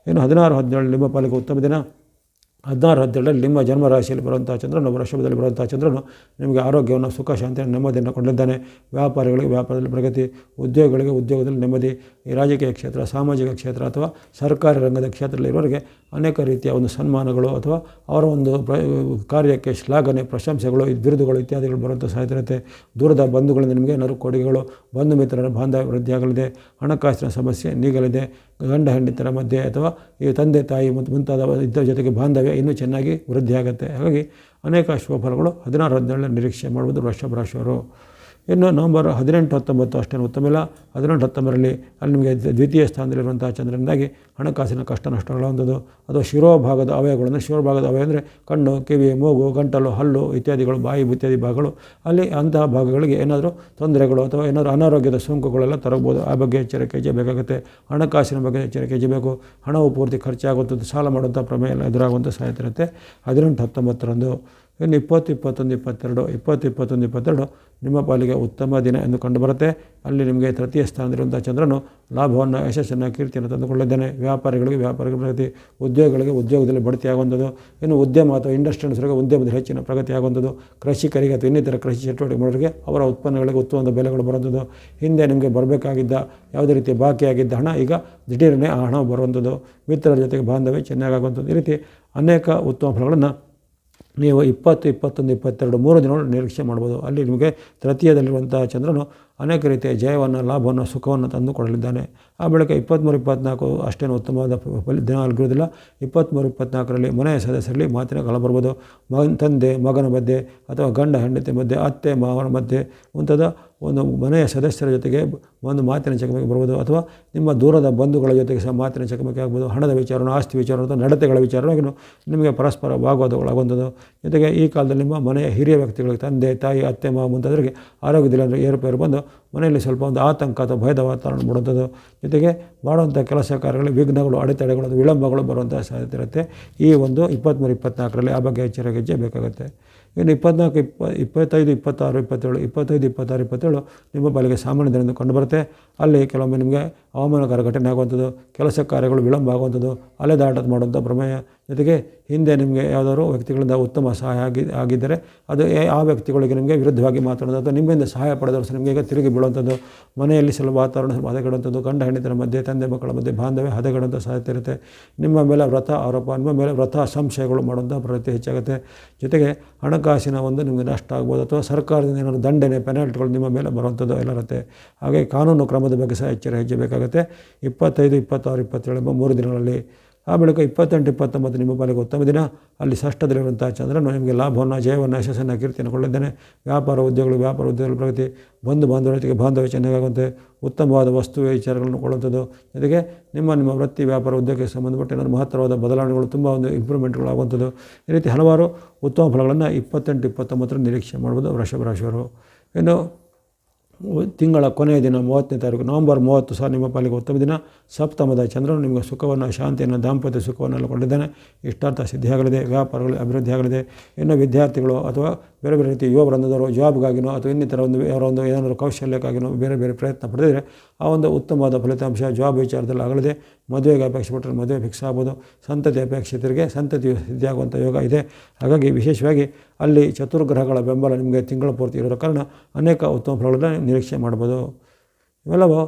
ಇನ್ನು ಹದಿನಾರು ಹದಿನೇಳು ನಿಮ್ಮ ಪಾಲಿಗೆ ಉತ್ತಮ ದಿನ. ಹದಿನಾರು, ಹದಿನೇಳರಲ್ಲಿ ನಿಮ್ಮ ಜನ್ಮ ರಾಶಿಯಲ್ಲಿ ಬರುವಂಥ ಚಂದ್ರನು, ವೃಷಭದಲ್ಲಿ ಬರುವಂಥ ಚಂದ್ರನು ನಿಮಗೆ ಆರೋಗ್ಯವನ್ನು, ಸುಖ, ಶಾಂತಿಯನ್ನು ನೆಮ್ಮದಿಯನ್ನು ಕೊಂಡಿದ್ದಾನೆ ವ್ಯಾಪಾರಿಗಳಿಗೆ, ವ್ಯಾಪಾರದಲ್ಲಿ ಪ್ರಗತಿ, ಉದ್ಯೋಗಗಳಿಗೆ, ಉದ್ಯೋಗದಲ್ಲಿ ನೆಮ್ಮದಿ. ಈ ರಾಜಕೀಯ ಕ್ಷೇತ್ರ, ಸಾಮಾಜಿಕ ಕ್ಷೇತ್ರ ಅಥವಾ ಸರ್ಕಾರಿ ರಂಗದ ಕ್ಷೇತ್ರದಲ್ಲಿರುವವರಿಗೆ ಅನೇಕ ರೀತಿಯ ಒಂದು ಸನ್ಮಾನಗಳು ಅಥವಾ ಅವರ ಒಂದು ಕಾರ್ಯಕ್ಕೆ ಶ್ಲಾಘನೆ, ಪ್ರಶಂಸೆಗಳು, ಬಿರುದುಗಳು ಇತ್ಯಾದಿಗಳು ಬರುವಂಥ ಸಾಧ್ಯತೆ ದೂರದ ಬಂಧುಗಳಿಂದ ನಿಮಗೆ ಏನಾದರೂ ಕೊಡುಗೆಗಳು, ಬಂಧು ಮಿತ್ರರ ಬಾಂಧವ್ಯ ವೃದ್ಧಿಯಾಗಲಿದೆ. ಹಣಕಾಸಿನ ಸಮಸ್ಯೆ ನೀಗಲಿದೆ. ಗಂಡ ಹೆಂಡತಿಯರ ಮಧ್ಯೆ ಅಥವಾ ಈ ತಂದೆ ತಾಯಿ ಮತ್ತು ಮುಂತಾದ ಇದ್ದರ ಜೊತೆಗೆ ಬಾಂಧವ್ಯ ಇನ್ನೂ ಚೆನ್ನಾಗಿ ವೃದ್ಧಿಯಾಗುತ್ತೆ. ಹಾಗಾಗಿ ಅನೇಕ ಶುಭ ಫಲಗಳು ಹದಿನಾರು ಹದಿನೇಳನೇ ನಿರೀಕ್ಷೆ ಮಾಡುವುದು ವೃಷಭ ರಾಶಿಯವರು. ಇನ್ನು ನವಂಬರ್ ಹದಿನೆಂಟು, ಹತ್ತೊಂಬತ್ತು ಅಷ್ಟೇನು ಉತ್ತಮಿಲ್ಲ ಹದಿನೆಂಟು ಹತ್ತೊಂಬರಲ್ಲಿ ಅಲ್ಲಿ ನಿಮಗೆ ದ್ವಿತೀಯ ಸ್ಥಾನದಲ್ಲಿರುವಂಥ ಚಂದ್ರನಿಂದಾಗಿ ಹಣಕಾಸಿನ ಕಷ್ಟ ನಷ್ಟಗಳಾಗುವಂಥದ್ದು ಅಥವಾ ಶಿರೋಭಾಗದ ಅವಯವಗಳನ್ನು, ಶಿರೋಭಾಗದ ಅವಯ ಅಂದರೆ ಕಣ್ಣು, ಕಿವಿ, ಮೂಗು, ಗಂಟಲು, ಹಲ್ಲು ಇತ್ಯಾದಿಗಳು, ಬಾಯಿ ಇತ್ಯಾದಿ ಭಾಗಗಳು. ಅಲ್ಲಿ ಅಂತಹ ಭಾಗಗಳಿಗೆ ಏನಾದರೂ ತೊಂದರೆಗಳು ಅಥವಾ ಏನಾದರೂ ಅನಾರೋಗ್ಯದ ಸೋಂಕುಗಳೆಲ್ಲ ತರಬಹುದು. ಆ ಬಗ್ಗೆ ಎಚ್ಚರಿಕೆ ಬೇಕಾಗುತ್ತೆ ಹಣಕಾಸಿನ ಬಗ್ಗೆ ಎಚ್ಚರಿಕೆ ಬೇಕು ಹಣವು ಪೂರ್ತಿ ಖರ್ಚಾಗುವಂಥದ್ದು, ಸಾಲ ಮಾಡುವಂಥ ಪ್ರಮೇಯ ಎಲ್ಲ ಎದುರಾಗುವಂಥ ಸಾಧ್ಯತೆ ಇರುತ್ತೆ. ಹದಿನೆಂಟು, ಹತ್ತೊಂಬತ್ತರಂದು ಇನ್ನು ಇಪ್ಪತ್ತು ಇಪ್ಪತ್ತೊಂದು ಇಪ್ಪತ್ತೆರಡು ಇಪ್ಪತ್ತು ಇಪ್ಪತ್ತೊಂದು ಇಪ್ಪತ್ತೆರಡು ನಿಮ್ಮ ಪಾಲಿಗೆ ಉತ್ತಮ ದಿನ ಎಂದು ಕಂಡುಬರುತ್ತೆ. ಅಲ್ಲಿ ನಿಮಗೆ ತೃತೀಯ ಸ್ಥಾನದಲ್ಲಿರುವಂಥ ಚಂದ್ರನು ಲಾಭವನ್ನು, ಯಶಸ್ಸನ್ನು, ಕೀರ್ತಿಯನ್ನು ತಂದುಕೊಳ್ಳಿದ್ದಾನೆ ವ್ಯಾಪಾರಿಗಳಿಗೆ ವ್ಯಾಪಾರಿಗಳ ಪ್ರಗತಿ, ಉದ್ಯೋಗಗಳಿಗೆ ಉದ್ಯೋಗದಲ್ಲಿ ಬಡ್ತಿ ಆಗುವಂಥದ್ದು ಇನ್ನು ಉದ್ಯಮ ಅಥವಾ ಇಂಡಸ್ಟ್ರೀಸ್ಗಳಿಗೆ ಉದ್ಯಮದಲ್ಲಿ ಹೆಚ್ಚಿನ ಪ್ರಗತಿ ಆಗುವಂಥದ್ದು ಕೃಷಿಕರಿಗೆ ಅಥವಾ ಇನ್ನಿತರ ಕೃಷಿ ಚಟುವಟಿಕೆ ಅವರ ಉತ್ಪನ್ನಗಳಿಗೆ ಉತ್ತಮವಾದ ಬೆಲೆಗಳು ಬರುವಂಥದ್ದು. ಹಿಂದೆ ನಿಮಗೆ ಬರಬೇಕಾಗಿದ್ದ ಯಾವುದೇ ರೀತಿ ಬಾಕಿಯಾಗಿದ್ದ ಹಣ, ಈಗ ದಿಢೀರನೆ ಆ ಹಣ ಬರುವಂಥದ್ದು. ಮಿತ್ರರ ಜೊತೆಗೆ ಬಾಂಧವ್ಯ ಚೆನ್ನಾಗಾಗುವಂಥದ್ದು ಈ ರೀತಿ ಅನೇಕ ಉತ್ತಮ ಫಲಗಳನ್ನು ನೀವು ಇಪ್ಪತ್ತು ಇಪ್ಪತ್ತೊಂದು ಇಪ್ಪತ್ತೆರಡು ಮೂರು ದಿನಗಳು ನಿರೀಕ್ಷೆ ಮಾಡ್ಬೋದು. ಅಲ್ಲಿ ನಿಮಗೆ ತೃತೀಯದಲ್ಲಿರುವಂಥ ಚಂದ್ರನು ಅನೇಕ ರೀತಿಯ ಜಯವನ್ನು, ಲಾಭವನ್ನು, ಸುಖವನ್ನು ತಂದು ಕೊಡಲಿದ್ದಾನೆ. ಆ ಬಳಿಕ ಇಪ್ಪತ್ತ್ಮೂರು ಇಪ್ಪತ್ತ್ನಾಲ್ಕು ಅಷ್ಟೇನು ಉತ್ತಮವಾದ ದಿನ ಆಗಿರೋದಿಲ್ಲ ಇಪ್ಪತ್ತ್ಮೂರು ಇಪ್ಪತ್ತ್ನಾಲ್ಕರಲ್ಲಿ ಮನೆಯ ಸದಸ್ಯರಲ್ಲಿ ಮಾತಿನ ಕಾಲ ಬರ್ಬೋದು ಮಗನ ತಂದೆ, ಮಗನ ಮಧ್ಯೆ ಅಥವಾ ಗಂಡ, ಹೆಂಡತಿ ಮಧ್ಯೆ, ಅತ್ತೆ, ಮಾವನ ಮಧ್ಯೆ ಮುಂತಾದ ಒಂದು ಮನೆಯ ಸದಸ್ಯರ ಜೊತೆಗೆ ಒಂದು ಮಾತಿನ ಚಕಮಕಿ ಬರ್ಬೋದು ಅಥವಾ ನಿಮ್ಮ ದೂರದ ಬಂಧುಗಳ ಜೊತೆಗೆ ಸಹ ಮಾತಿನ ಚಕಮಕಿ ಆಗ್ಬೋದು ಹಣದ ವಿಚಾರವನ್ನು ಆಸ್ತಿ ವಿಚಾರ ಅಥವಾ ನಡತೆಗಳ ವಿಚಾರವಾಗಿ ನಿಮಗೆ ಪರಸ್ಪರ ವಾಗ್ವಾದಗಳಾಗುವಂಥದ್ದು. ಜೊತೆಗೆ ಈ ಕಾಲದಲ್ಲಿ ನಿಮ್ಮ ಮನೆಯ ಹಿರಿಯ ವ್ಯಕ್ತಿಗಳಿಗೆ ತಂದೆ, ತಾಯಿ, ಅತ್ತೆ, ಮಾವ ಮುಂತಾದವರಿಗೆ ಆರೋಗ್ಯದಲ್ಲಿ ಅಂದರೆ ಏರುಪೇರು ಬಂದು ಮನೆಯಲ್ಲಿ ಸ್ವಲ್ಪ ಒಂದು ಆತಂಕ ಅಥವಾ ಭಯದ ವಾತಾವರಣ ಮಾಡುವಂಥದ್ದು. ಜೊತೆಗೆ ಮಾಡುವಂಥ ಕೆಲಸ ಕಾರ್ಯಗಳು, ವಿಘ್ನಗಳು, ಅಡೆತಡೆಗಳು ವಿಳಂಬಗಳು ಬರುವಂಥ ಸಾಧ್ಯತೆ ಇರುತ್ತೆ. ಈ ಒಂದು ಇಪ್ಪತ್ತ್ಮೂರು ಇಪ್ಪತ್ತ್ನಾಲ್ಕರಲ್ಲಿ ಆ ಬಗ್ಗೆ ಎಚ್ಚರ ಹೆಜ್ಜೆ ಬೇಕಾಗುತ್ತೆ. ಇನ್ನು ಇಪ್ಪತ್ನಾಲ್ಕು, ಇಪ್ಪ, ಇಪ್ಪತ್ತೈದು, ಇಪ್ಪತ್ತಾರು, ಇಪ್ಪತ್ತೇಳು, ಇಪ್ಪತ್ತೈದು, ಇಪ್ಪತ್ತಾರು, ಇಪ್ಪತ್ತೇಳು ನಿಮ್ಮ ಬಳಿಗೆ ಸಾಮಾನ್ಯ ಕಂಡುಬರುತ್ತೆ. ಅಲ್ಲಿ ಕೆಲವೊಮ್ಮೆ ನಿಮಗೆ ಅವಮಾನಕರ ಘಟನೆ ಆಗುವಂಥದ್ದು, ಕೆಲಸ ಕಾರ್ಯಗಳು ವಿಳಂಬ ಆಗುವಂಥದ್ದು ಅಲೆದಾಟ ಮಾಡುವಂಥ ಪ್ರಮೇಯ. ಜೊತೆಗೆ ಹಿಂದೆ ನಿಮಗೆ ಯಾವುದಾದ್ರು ವ್ಯಕ್ತಿಗಳಿಂದ ಉತ್ತಮ ಸಹಾಯ ಆಗಿ, ಆಗಿದ್ದರೆ ಅದು ಆ ವ್ಯಕ್ತಿಗಳಿಗೆ ನಿಮಗೆ ವಿರುದ್ಧವಾಗಿ ಮಾತಾಡೋದು ಅಥವಾ ನಿಮ್ಮಿಂದ ಸಹಾಯ ಪಡೆದವರು ನಿಮಗೆ ಈಗ ತಿರುಗಿ ಬೀಳುವಂಥದ್ದು. ಮನೆಯಲ್ಲಿ ಸ್ವಲ್ಪ ವಾತಾವರಣ ಸ್ವಲ್ಪ ಹದಗೆಡುವಂಥದ್ದು, ಗಂಡ ಹೆಂಡತಿರ ಮಧ್ಯೆ, ತಂದೆ, ಮಕ್ಕಳ ಮಧ್ಯೆ ಬಾಂಧವ್ಯ ಹದಗೆಡುವಂಥ ಸಾಧ್ಯತೆ ಇರುತ್ತೆ. ನಿಮ್ಮ ಮೇಲೆ ವ್ರತ ಆರೋಪ, ನಿಮ್ಮ ಮೇಲೆ ವ್ರತ ಸಂಶಯಗಳು ಮಾಡುವಂಥ ಪ್ರವೃತ್ತಿ ಹೆಚ್ಚಾಗುತ್ತೆ. ಜೊತೆಗೆ ಹಣಕಾಸಿನ ಒಂದು ನಿಮಗೆ ನಷ್ಟ ಆಗ್ಬೋದು ಅಥವಾ ಸರ್ಕಾರದಿಂದ ಏನಾದರೂ ದಂಡನೆ, ಪೆನಾಲ್ಟಿಗಳು ನಿಮ್ಮ ಮೇಲೆ ಬರುವಂಥದ್ದು ಎಲ್ಲ ಇರುತ್ತೆ. ಹಾಗೆ ಕಾನೂನು ಕ್ರಮದ ಬಗ್ಗೆ ಸಹ ಎಚ್ಚರ ಹೆಚ್ಚಬೇಕಾಗುತ್ತೆ ಇಪ್ಪತ್ತೈದು, ಇಪ್ಪತ್ತಾರು, ಇಪ್ಪತ್ತೇಳು ಎಂಬ ಮೂರು ದಿನಗಳಲ್ಲಿ ಆ ಬಳಿಕ ಇಪ್ಪತ್ತೆಂಟು, ಇಪ್ಪತ್ತೊಂಬತ್ತು ನಿಮ್ಮ ಪಾಲಿಗೆ ಉತ್ತಮ ದಿನ. ಅಲ್ಲಿ ಷಷ್ಠದಲ್ಲಿರುವಂಥ ಚಂದ್ರನು ನಿಮಗೆ ಲಾಭವನ್ನು, ಜಯವನ್ನು, ಯಶಸ್ಸನ್ನು ಕೀರ್ತಿಯನ್ನು ಕೊಳ್ಳಿದ್ದೇನೆ ವ್ಯಾಪಾರ ಉದ್ಯೋಗಗಳು, ವ್ಯಾಪಾರ ಉದ್ಯೋಗಗಳ ಪ್ರಗತಿ, ಬಂಧು ಬಾಂಧವರಿಗೆ ಬಾಂಧವ್ಯ ಚೆನ್ನಾಗಾಗುವಂತೆ ಉತ್ತಮವಾದ ವಸ್ತು ವಿಚಾರಗಳನ್ನು ಕೊಳ್ಳುವಂಥದ್ದು. ಜೊತೆಗೆ ನಿಮ್ಮ ನಿಮ್ಮ ವೃತ್ತಿ, ವ್ಯಾಪಾರ ಉದ್ಯೋಗಕ್ಕೆ ಸಂಬಂಧಪಟ್ಟ ಏನಾದರೂ ಮಹತ್ತರವಾದ ಬದಲಾವಣೆಗಳು, ತುಂಬ ಒಂದು ಇಂಪ್ರೂವ್ಮೆಂಟ್ಗಳು ಆಗುವಂಥದ್ದು. ಈ ರೀತಿ ಹಲವಾರು ಉತ್ತಮ ಫಲಗಳನ್ನು ಇಪ್ಪತ್ತೆಂಟು ಇಪ್ಪತ್ತೊಂಬತ್ತರ ನಿರೀಕ್ಷೆ ಮಾಡ್ಬೋದು ವೃಷಭ ರಾಶಿಯವರು ಇನ್ನು ತಿಂಗಳ ಕೊನೆಯ ದಿನ ಮೂವತ್ತನೇ ತಾರೀಕು, ನವಂಬರ್ ಮೂವತ್ತು ಸಹ ನಿಮ್ಮ ಪಾಲಿಗೆ ಉತ್ತಮ ದಿನ. ಸಪ್ತಮದ ಚಂದ್ರನು ನಿಮಗೆ ಸುಖವನ್ನು, ಶಾಂತಿಯನ್ನು, ದಾಂಪತ್ಯ ಸುಖವನ್ನು ಕೊಟ್ಟಿದ್ದಾನೆ ಇಷ್ಟಾರ್ಥ ಸಿದ್ಧಿಯಾಗಲಿದೆ ವ್ಯಾಪಾರಗಳು ಅಭಿವೃದ್ಧಿಯಾಗಲಿದೆ. ಇನ್ನು ವಿದ್ಯಾರ್ಥಿಗಳು ಅಥವಾ ಬೇರೆ ಬೇರೆ ರೀತಿ ಯುವ ಬೃಂದದವರು ಜಾಬ್ಗಾಗಿನೋ ಅಥವಾ ಇನ್ನಿತರ ಒಂದು ಅವರ ಒಂದು ಏನಾದರೂ ಕೌಶಲ್ಯಕ್ಕಾಗಿನೋ ಬೇರೆ ಬೇರೆ ಪ್ರಯತ್ನ ಪಡೆದಿದ್ರೆ ಆ ಒಂದು ಉತ್ತಮವಾದ ಫಲಿತಾಂಶ ಜಾಬ್ ವಿಚಾರದಲ್ಲಿ ಆಗಲಿದೆ. ಮದುವೆಗೆ ಅಪೇಕ್ಷೆ ಪಟ್ಟರೆ ಮದುವೆ ಫಿಕ್ಸ್ ಆಗ್ಬೋದು. ಸಂತತಿ ಅಪೇಕ್ಷಿತರಿಗೆ ಸಂತತಿ ಸಿದ್ಧಿಯಾಗುವಂಥ ಯೋಗ ಇದೆ. ಹಾಗಾಗಿ ವಿಶೇಷವಾಗಿ ಅಲ್ಲಿ ಚತುರ್ಗ್ರಹಗಳ ಬೆಂಬಲ ನಿಮಗೆ ತಿಂಗಳ ಪೂರ್ತಿ ಇರೋ ಕಾರಣ ಅನೇಕ ಉತ್ತಮ ಫಲಗಳನ್ನು ನಿರೀಕ್ಷೆ ಮಾಡ್ಬೋದು. ಇವೆಲ್ಲವೂ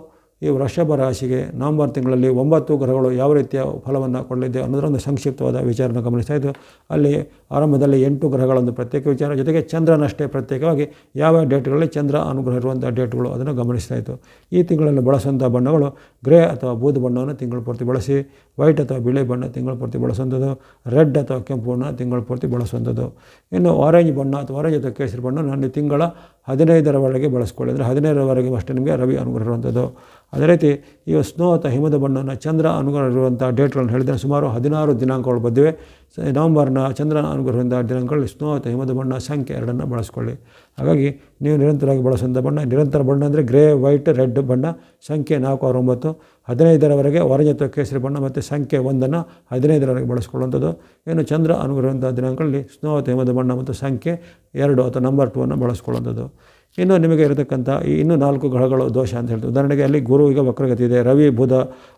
ಈ ವೃಷಭ ರಾಶಿಗೆ ನವಂಬರ್ ತಿಂಗಳಲ್ಲಿ ಒಂಬತ್ತು ಗ್ರಹಗಳು ಯಾವ ರೀತಿಯ ಫಲವನ್ನು ಕೊಡಲಿದೆ ಅನ್ನೋದರ ಒಂದು ಸಂಕ್ಷಿಪ್ತವಾದ ವಿಚಾರನ ಗಮನಿಸ್ತಾ ಇದ್ದು ಅಲ್ಲಿ ಆರಂಭದಲ್ಲಿ ಎಂಟು ಗ್ರಹಗಳೊಂದು ಪ್ರತ್ಯೇಕ ವಿಚಾರ, ಜೊತೆಗೆ ಚಂದ್ರನಷ್ಟೇ ಪ್ರತ್ಯೇಕವಾಗಿ ಯಾವ ಡೇಟ್ಗಳಲ್ಲಿ ಚಂದ್ರ ಅನುಗ್ರಹ ಇರುವಂಥ ಡೇಟ್ಗಳು ಅದನ್ನು ಗಮನಿಸ್ತಾ ಇತ್ತು ಈ ತಿಂಗಳಲ್ಲಿ ಬಳಸುವಂಥ ಬಣ್ಣಗಳು ಗ್ರೇ ಅಥವಾ ಬೂದು ಬಣ್ಣವನ್ನು ತಿಂಗಳು ಪೂರ್ತಿ ಬಳಸಿ ವೈಟ್ ಅಥವಾ ಬಿಳಿ ಬಣ್ಣ ತಿಂಗಳ ಪೂರ್ತಿ ಬಳಸುವಂಥದ್ದು, ರೆಡ್ ಅಥವಾ ಕೆಂಪು ಬಣ್ಣ ತಿಂಗಳ ಪೂರ್ತಿ ಬಳಸುವಂಥದ್ದು. ಇನ್ನು ಆರೆಂಜ್ ಬಣ್ಣ ಅಥವಾ ಆರೆಂಜ್ ಅಥವಾ ಕೇಸರಿ ಬಣ್ಣ ನಾನು ತಿಂಗಳ ಹದಿನೈದರ ಒಳಗೆ ಬಳಸ್ಕೊಳ್ಳಿ. ಅಂದರೆ ಹದಿನೈದರವರೆಗೆ ಅಷ್ಟೇ ನಿಮಗೆ ರವಿ ಅನುಗ್ರಹ ಇರುವಂಥದ್ದು. ಅದೇ ರೀತಿ ಈ ಸ್ನೋ ಅಥವಾ ಹಿಮದ ಬಣ್ಣವನ್ನು ಚಂದ್ರ ಅನುಗ್ರಹ ಇರುವಂಥ ಡೇಟ್ಗಳನ್ನು ಹೇಳಿದರೆ ಸುಮಾರು ಹದಿನಾರು ದಿನಾಂಕಗಳು ಬಂದಿವೆ. ನವಂಬರ್ನ ಚಂದ್ರ ಅನುಗ್ರಹದಿಂದ ದಿನಾಂಕಗಳಲ್ಲಿ ಸ್ನೋ ಅಥವಾ ಹಿಮದ ಬಣ್ಣ ಸಂಖ್ಯೆ ಎರಡನ್ನು ಬಳಸ್ಕೊಳ್ಳಿ. ಹಾಗಾಗಿ ನೀವು ನಿರಂತರವಾಗಿ ಬಳಸುವಂಥ ಬಣ್ಣ, ನಿರಂತರ ಬಣ್ಣ ಅಂದರೆ ಗ್ರೇ, ವೈಟ್, ರೆಡ್ ಬಣ್ಣ, ಸಂಖ್ಯೆ ನಾಲ್ಕು ಆರು ಒಂಬತ್ತು ಹದಿನೈದರವರೆಗೆ ಆರೆಂಜ್ ಅಥವಾ ಕೇಸರಿ ಬಣ್ಣ ಮತ್ತು ಸಂಖ್ಯೆ ಒಂದನ್ನು ಹದಿನೈದರವರೆಗೆ ಬಳಸ್ಕೊಳ್ಳುವಂಥದ್ದು. ಏನು ಚಂದ್ರ ಅನುಗ್ರಹದಂಥ ದಿನಾಂಕಗಳಲ್ಲಿ ಸ್ನೋ ಅಥವಾ ಬಣ್ಣ ಮತ್ತು ಸಂಖ್ಯೆ ಎರಡು ಅಥವಾ ನಂಬರ್ ಟೂ ಅನ್ನು ಬಳಸ್ಕೊಳ್ಳುವಂಥದ್ದು. ಇನ್ನು ನಿಮಗೆ ಇರತಕ್ಕಂಥ ಈ ಇನ್ನೂ ನಾಲ್ಕು ಗ್ರಹಗಳು ದೋಷ ಅಂತ ಹೇಳ್ತೀವಿ. ಉದಾಹರಣೆಗೆ ಅಲ್ಲಿ ಗುರು ಈಗ ವಕ್ರಗತಿ ಇದೆ, ರವಿ, ಬುಧ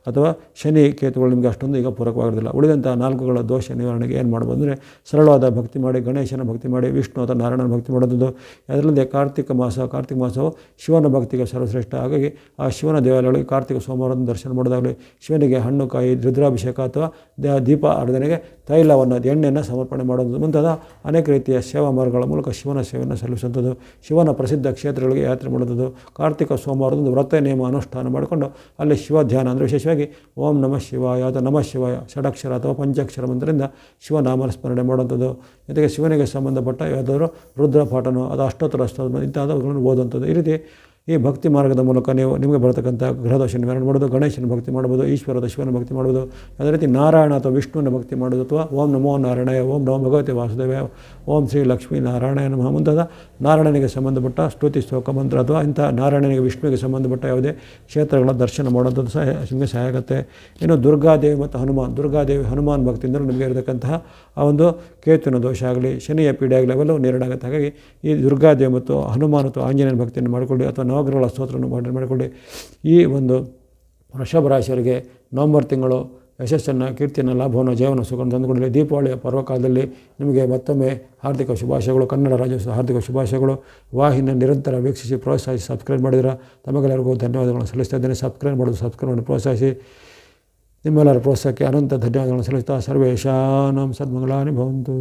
ಅಥವಾ ಶನಿ ಕೇತುಗಳು ನಿಮಗೆ ಅಷ್ಟೊಂದು ಈಗ ಪೂರಕವಾಗಿರೋದಿಲ್ಲ. ಉಳಿದಂಥ ನಾಲ್ಕುಗಳ ದೋಷ ನಿವಾರಣೆಗೆ ಏನು ಮಾಡ್ಬೋದು ಅಂದರೆ ಸರಳವಾದ ಭಕ್ತಿ ಮಾಡಿ, ಗಣೇಶನ ಭಕ್ತಿ ಮಾಡಿ, ವಿಷ್ಣು ಅಥವಾ ನಾರಾಯಣನ ಭಕ್ತಿ ಮಾಡೋದು ಅದರಲ್ಲದೆ ಕಾರ್ತಿಕ ಮಾಸ, ಕಾರ್ತಿಕ ಮಾಸವು ಶಿವನ ಭಕ್ತಿಗೆ ಸರ್ವಶ್ರೇಷ್ಠ. ಹಾಗಾಗಿ ಆ ಶಿವನ ದೇವಾಲಯಗಳಿಗೆ ಕಾರ್ತಿಕ ಸೋಮವಾರದ ದರ್ಶನ ಮಾಡೋದಾಗಲಿ, ಶಿವನಿಗೆ ಹಣ್ಣು, ಕಾಯಿ, ರುದ್ರಾಭಿಷೇಕ ಅಥವಾ ದೀಪ ಆರಾಧನೆಗೆ ತೈಲವನ್ನು, ಎಣ್ಣೆಯನ್ನು ಸಮರ್ಪಣೆ ಮಾಡೋದು ಮುಂತಾದ ಅನೇಕ ರೀತಿಯ ಸೇವಾ ಮಾರ್ಗಗಳ ಮೂಲಕ ಶಿವನ ಸೇವೆಯನ್ನು ಸಲ್ಲಿಸುವಂಥದ್ದು. ಶಿವನ ಪ್ರಸಿದ್ಧ ಕ್ಷೇತ್ರಗಳಿಗೆ ಯಾತ್ರೆ ಮಾಡೋದು ಕಾರ್ತಿಕ ಸೋಮವಾರದಂದು ವ್ರತ ನಿಯಮ ಅನುಷ್ಠಾನ ಮಾಡಿಕೊಂಡು ಅಲ್ಲಿ ಶಿವ ಧ್ಯಾನ ಅಂದರೆ ವಿಶೇಷವಾಗಿ ಓಂ ನಮಃ ಶಿವಾಯ ಅಥವಾ ನಮಃ ಶಿವಾಯ, ಷಡಕ್ಷರ ಅಥವಾ ಪಂಚಾಕ್ಷರ ಮಂತ್ರದಿಂದ ಶಿವನಾಮ ಸ್ಮರಣೆ ಮಾಡುವಂಥದ್ದು. ಜೊತೆಗೆ ಶಿವನಿಗೆ ಸಂಬಂಧಪಟ್ಟ ಯಾವುದಾದ್ರು ರುದ್ರಪಾಠನೋ ಅದು ಅಷ್ಟೋತ್ತರ ಅಷ್ಟ ಇಂಥವುಗಳನ್ನು ಓದುವಂಥದ್ದು. ಈ ರೀತಿ ಈ ಭಕ್ತಿ ಮಾರ್ಗದ ಮೂಲಕ ನೀವು ನಿಮಗೆ ಬರತಕ್ಕಂಥ ಗ್ರಹದೋಷ ನಿವಾರಣೆ ಮಾಡೋದು ಗಣೇಶನ ಭಕ್ತಿ ಮಾಡ್ಬೋದು ಈಶ್ವರದ ಶಿವನ ಭಕ್ತಿ ಮಾಡ್ಬೋದು ಅದೇ ರೀತಿ ನಾರಾಯಣ ಅಥವಾ ವಿಷ್ಣುವಿನ ಭಕ್ತಿ ಮಾಡೋದು ಅಥವಾ ಓಂ ನಮೋ ನಾರಾಯಣ ಓಂ ನಮೋ ಭಗವತಿ ವಾಸುದೇವ ಓಂ ಶ್ರೀ ಲಕ್ಷ್ಮೀ ನಾರಾಯಣ ನಮಃ ಮುಂತಾದ ನಾರಾಯಣನಿಗೆ ಸಂಬಂಧಪಟ್ಟ ಸ್ತುತಿ, ಸ್ತೋಕ, ಮಂತ್ರ ಅಥವಾ ಇಂಥ ನಾರಾಯಣನಿಗೆ ವಿಷ್ಣುವಿಗೆ ಸಂಬಂಧಪಟ್ಟ ಯಾವುದೇ ಕ್ಷೇತ್ರಗಳ ದರ್ಶನ ಮಾಡುವಂಥದ್ದು ಸಹ ನಿಮಗೆ ಸಹಾಯ ಆಗುತ್ತೆ. ಇನ್ನು ದುರ್ಗಾದೇವಿ ಮತ್ತು ಹನುಮಾನ್, ದುರ್ಗಾದೇವಿ ಹನುಮಾನ್ ಭಕ್ತಿಯಿಂದ ನಿಮಗೆ ಇರತಕ್ಕಂತಹ ಆ ಒಂದು ಕೇತುವಿನ ದೋಷ ಆಗಲಿ, ಶನಿಯ ಪೀಡೆ ಆಗಲಿ ಅವೆಲ್ಲವೂ ನೇರಡಾಗುತ್ತೆ ಹಾಗಾಗಿ ಈ ದುರ್ಗಾದೇವಿ ಮತ್ತು ಹನುಮಾನ್ ಅಥವಾ ಆಂಜನೇಯನ ಭಕ್ತಿಯನ್ನು ಮಾಡಿಕೊಳ್ಳಿ ಅಥವಾ ನವಗ್ರಹಗಳ ಸ್ತೋತ್ರವನ್ನು ಪಾಠ ಮಾಡಿಕೊಳ್ಳಿ ಈ ಒಂದು ವೃಷಭ ರಾಶಿಯವರಿಗೆ ನವಂಬರ್ ತಿಂಗಳು ಯಶಸ್ಸನ್ನು, ಕೀರ್ತಿಯನ್ನು, ಲಾಭವನ್ನು ಜೀವನ ಸುಖವನ್ನು ತಂದುಕೊಂಡಿದೆ ದೀಪಾವಳಿಯ ಪರ್ವಕಾಲದಲ್ಲಿ ನಿಮಗೆ ಮತ್ತೊಮ್ಮೆ ಹಾರ್ದಿಕ ಶುಭಾಶಯಗಳು. ಕನ್ನಡ ರಾಜ್ಯೋತ್ಸವ ಹಾರ್ದಿಕ ಶುಭಾಶಯಗಳು. ವಾಹಿನ ನಿರಂತರ ವೀಕ್ಷಿಸಿ, ಪ್ರೋತ್ಸಾಹಿಸಿ, ಸಬ್ಸ್ಕ್ರೈಬ್ ಮಾಡಿದ್ರೆ ತಮಗೆಲ್ಲರಿಗೂ ಧನ್ಯವಾದಗಳನ್ನು ಸಲ್ಲಿಸ್ತಾ ಇದ್ದೇನೆ. ಸಬ್ಸ್ಕ್ರೈಬ್ ಮಾಡೋದು, ಸಬ್ಸ್ಕ್ರೈಬ್ ಪ್ರೋತ್ಸಾಹಿಸಿ. ನಿಮ್ಮೆಲ್ಲರ ಪ್ರೋತ್ಸಾಹಕ್ಕೆ ಅನಂತ ಧನ್ಯವಾದಗಳನ್ನು ಸಲ್ಲಿಸ್ತಾ ಸರ್ವೇಶಾನಂ ಸನ್ಮಂಗಲಾನಿ ಭವಂತು.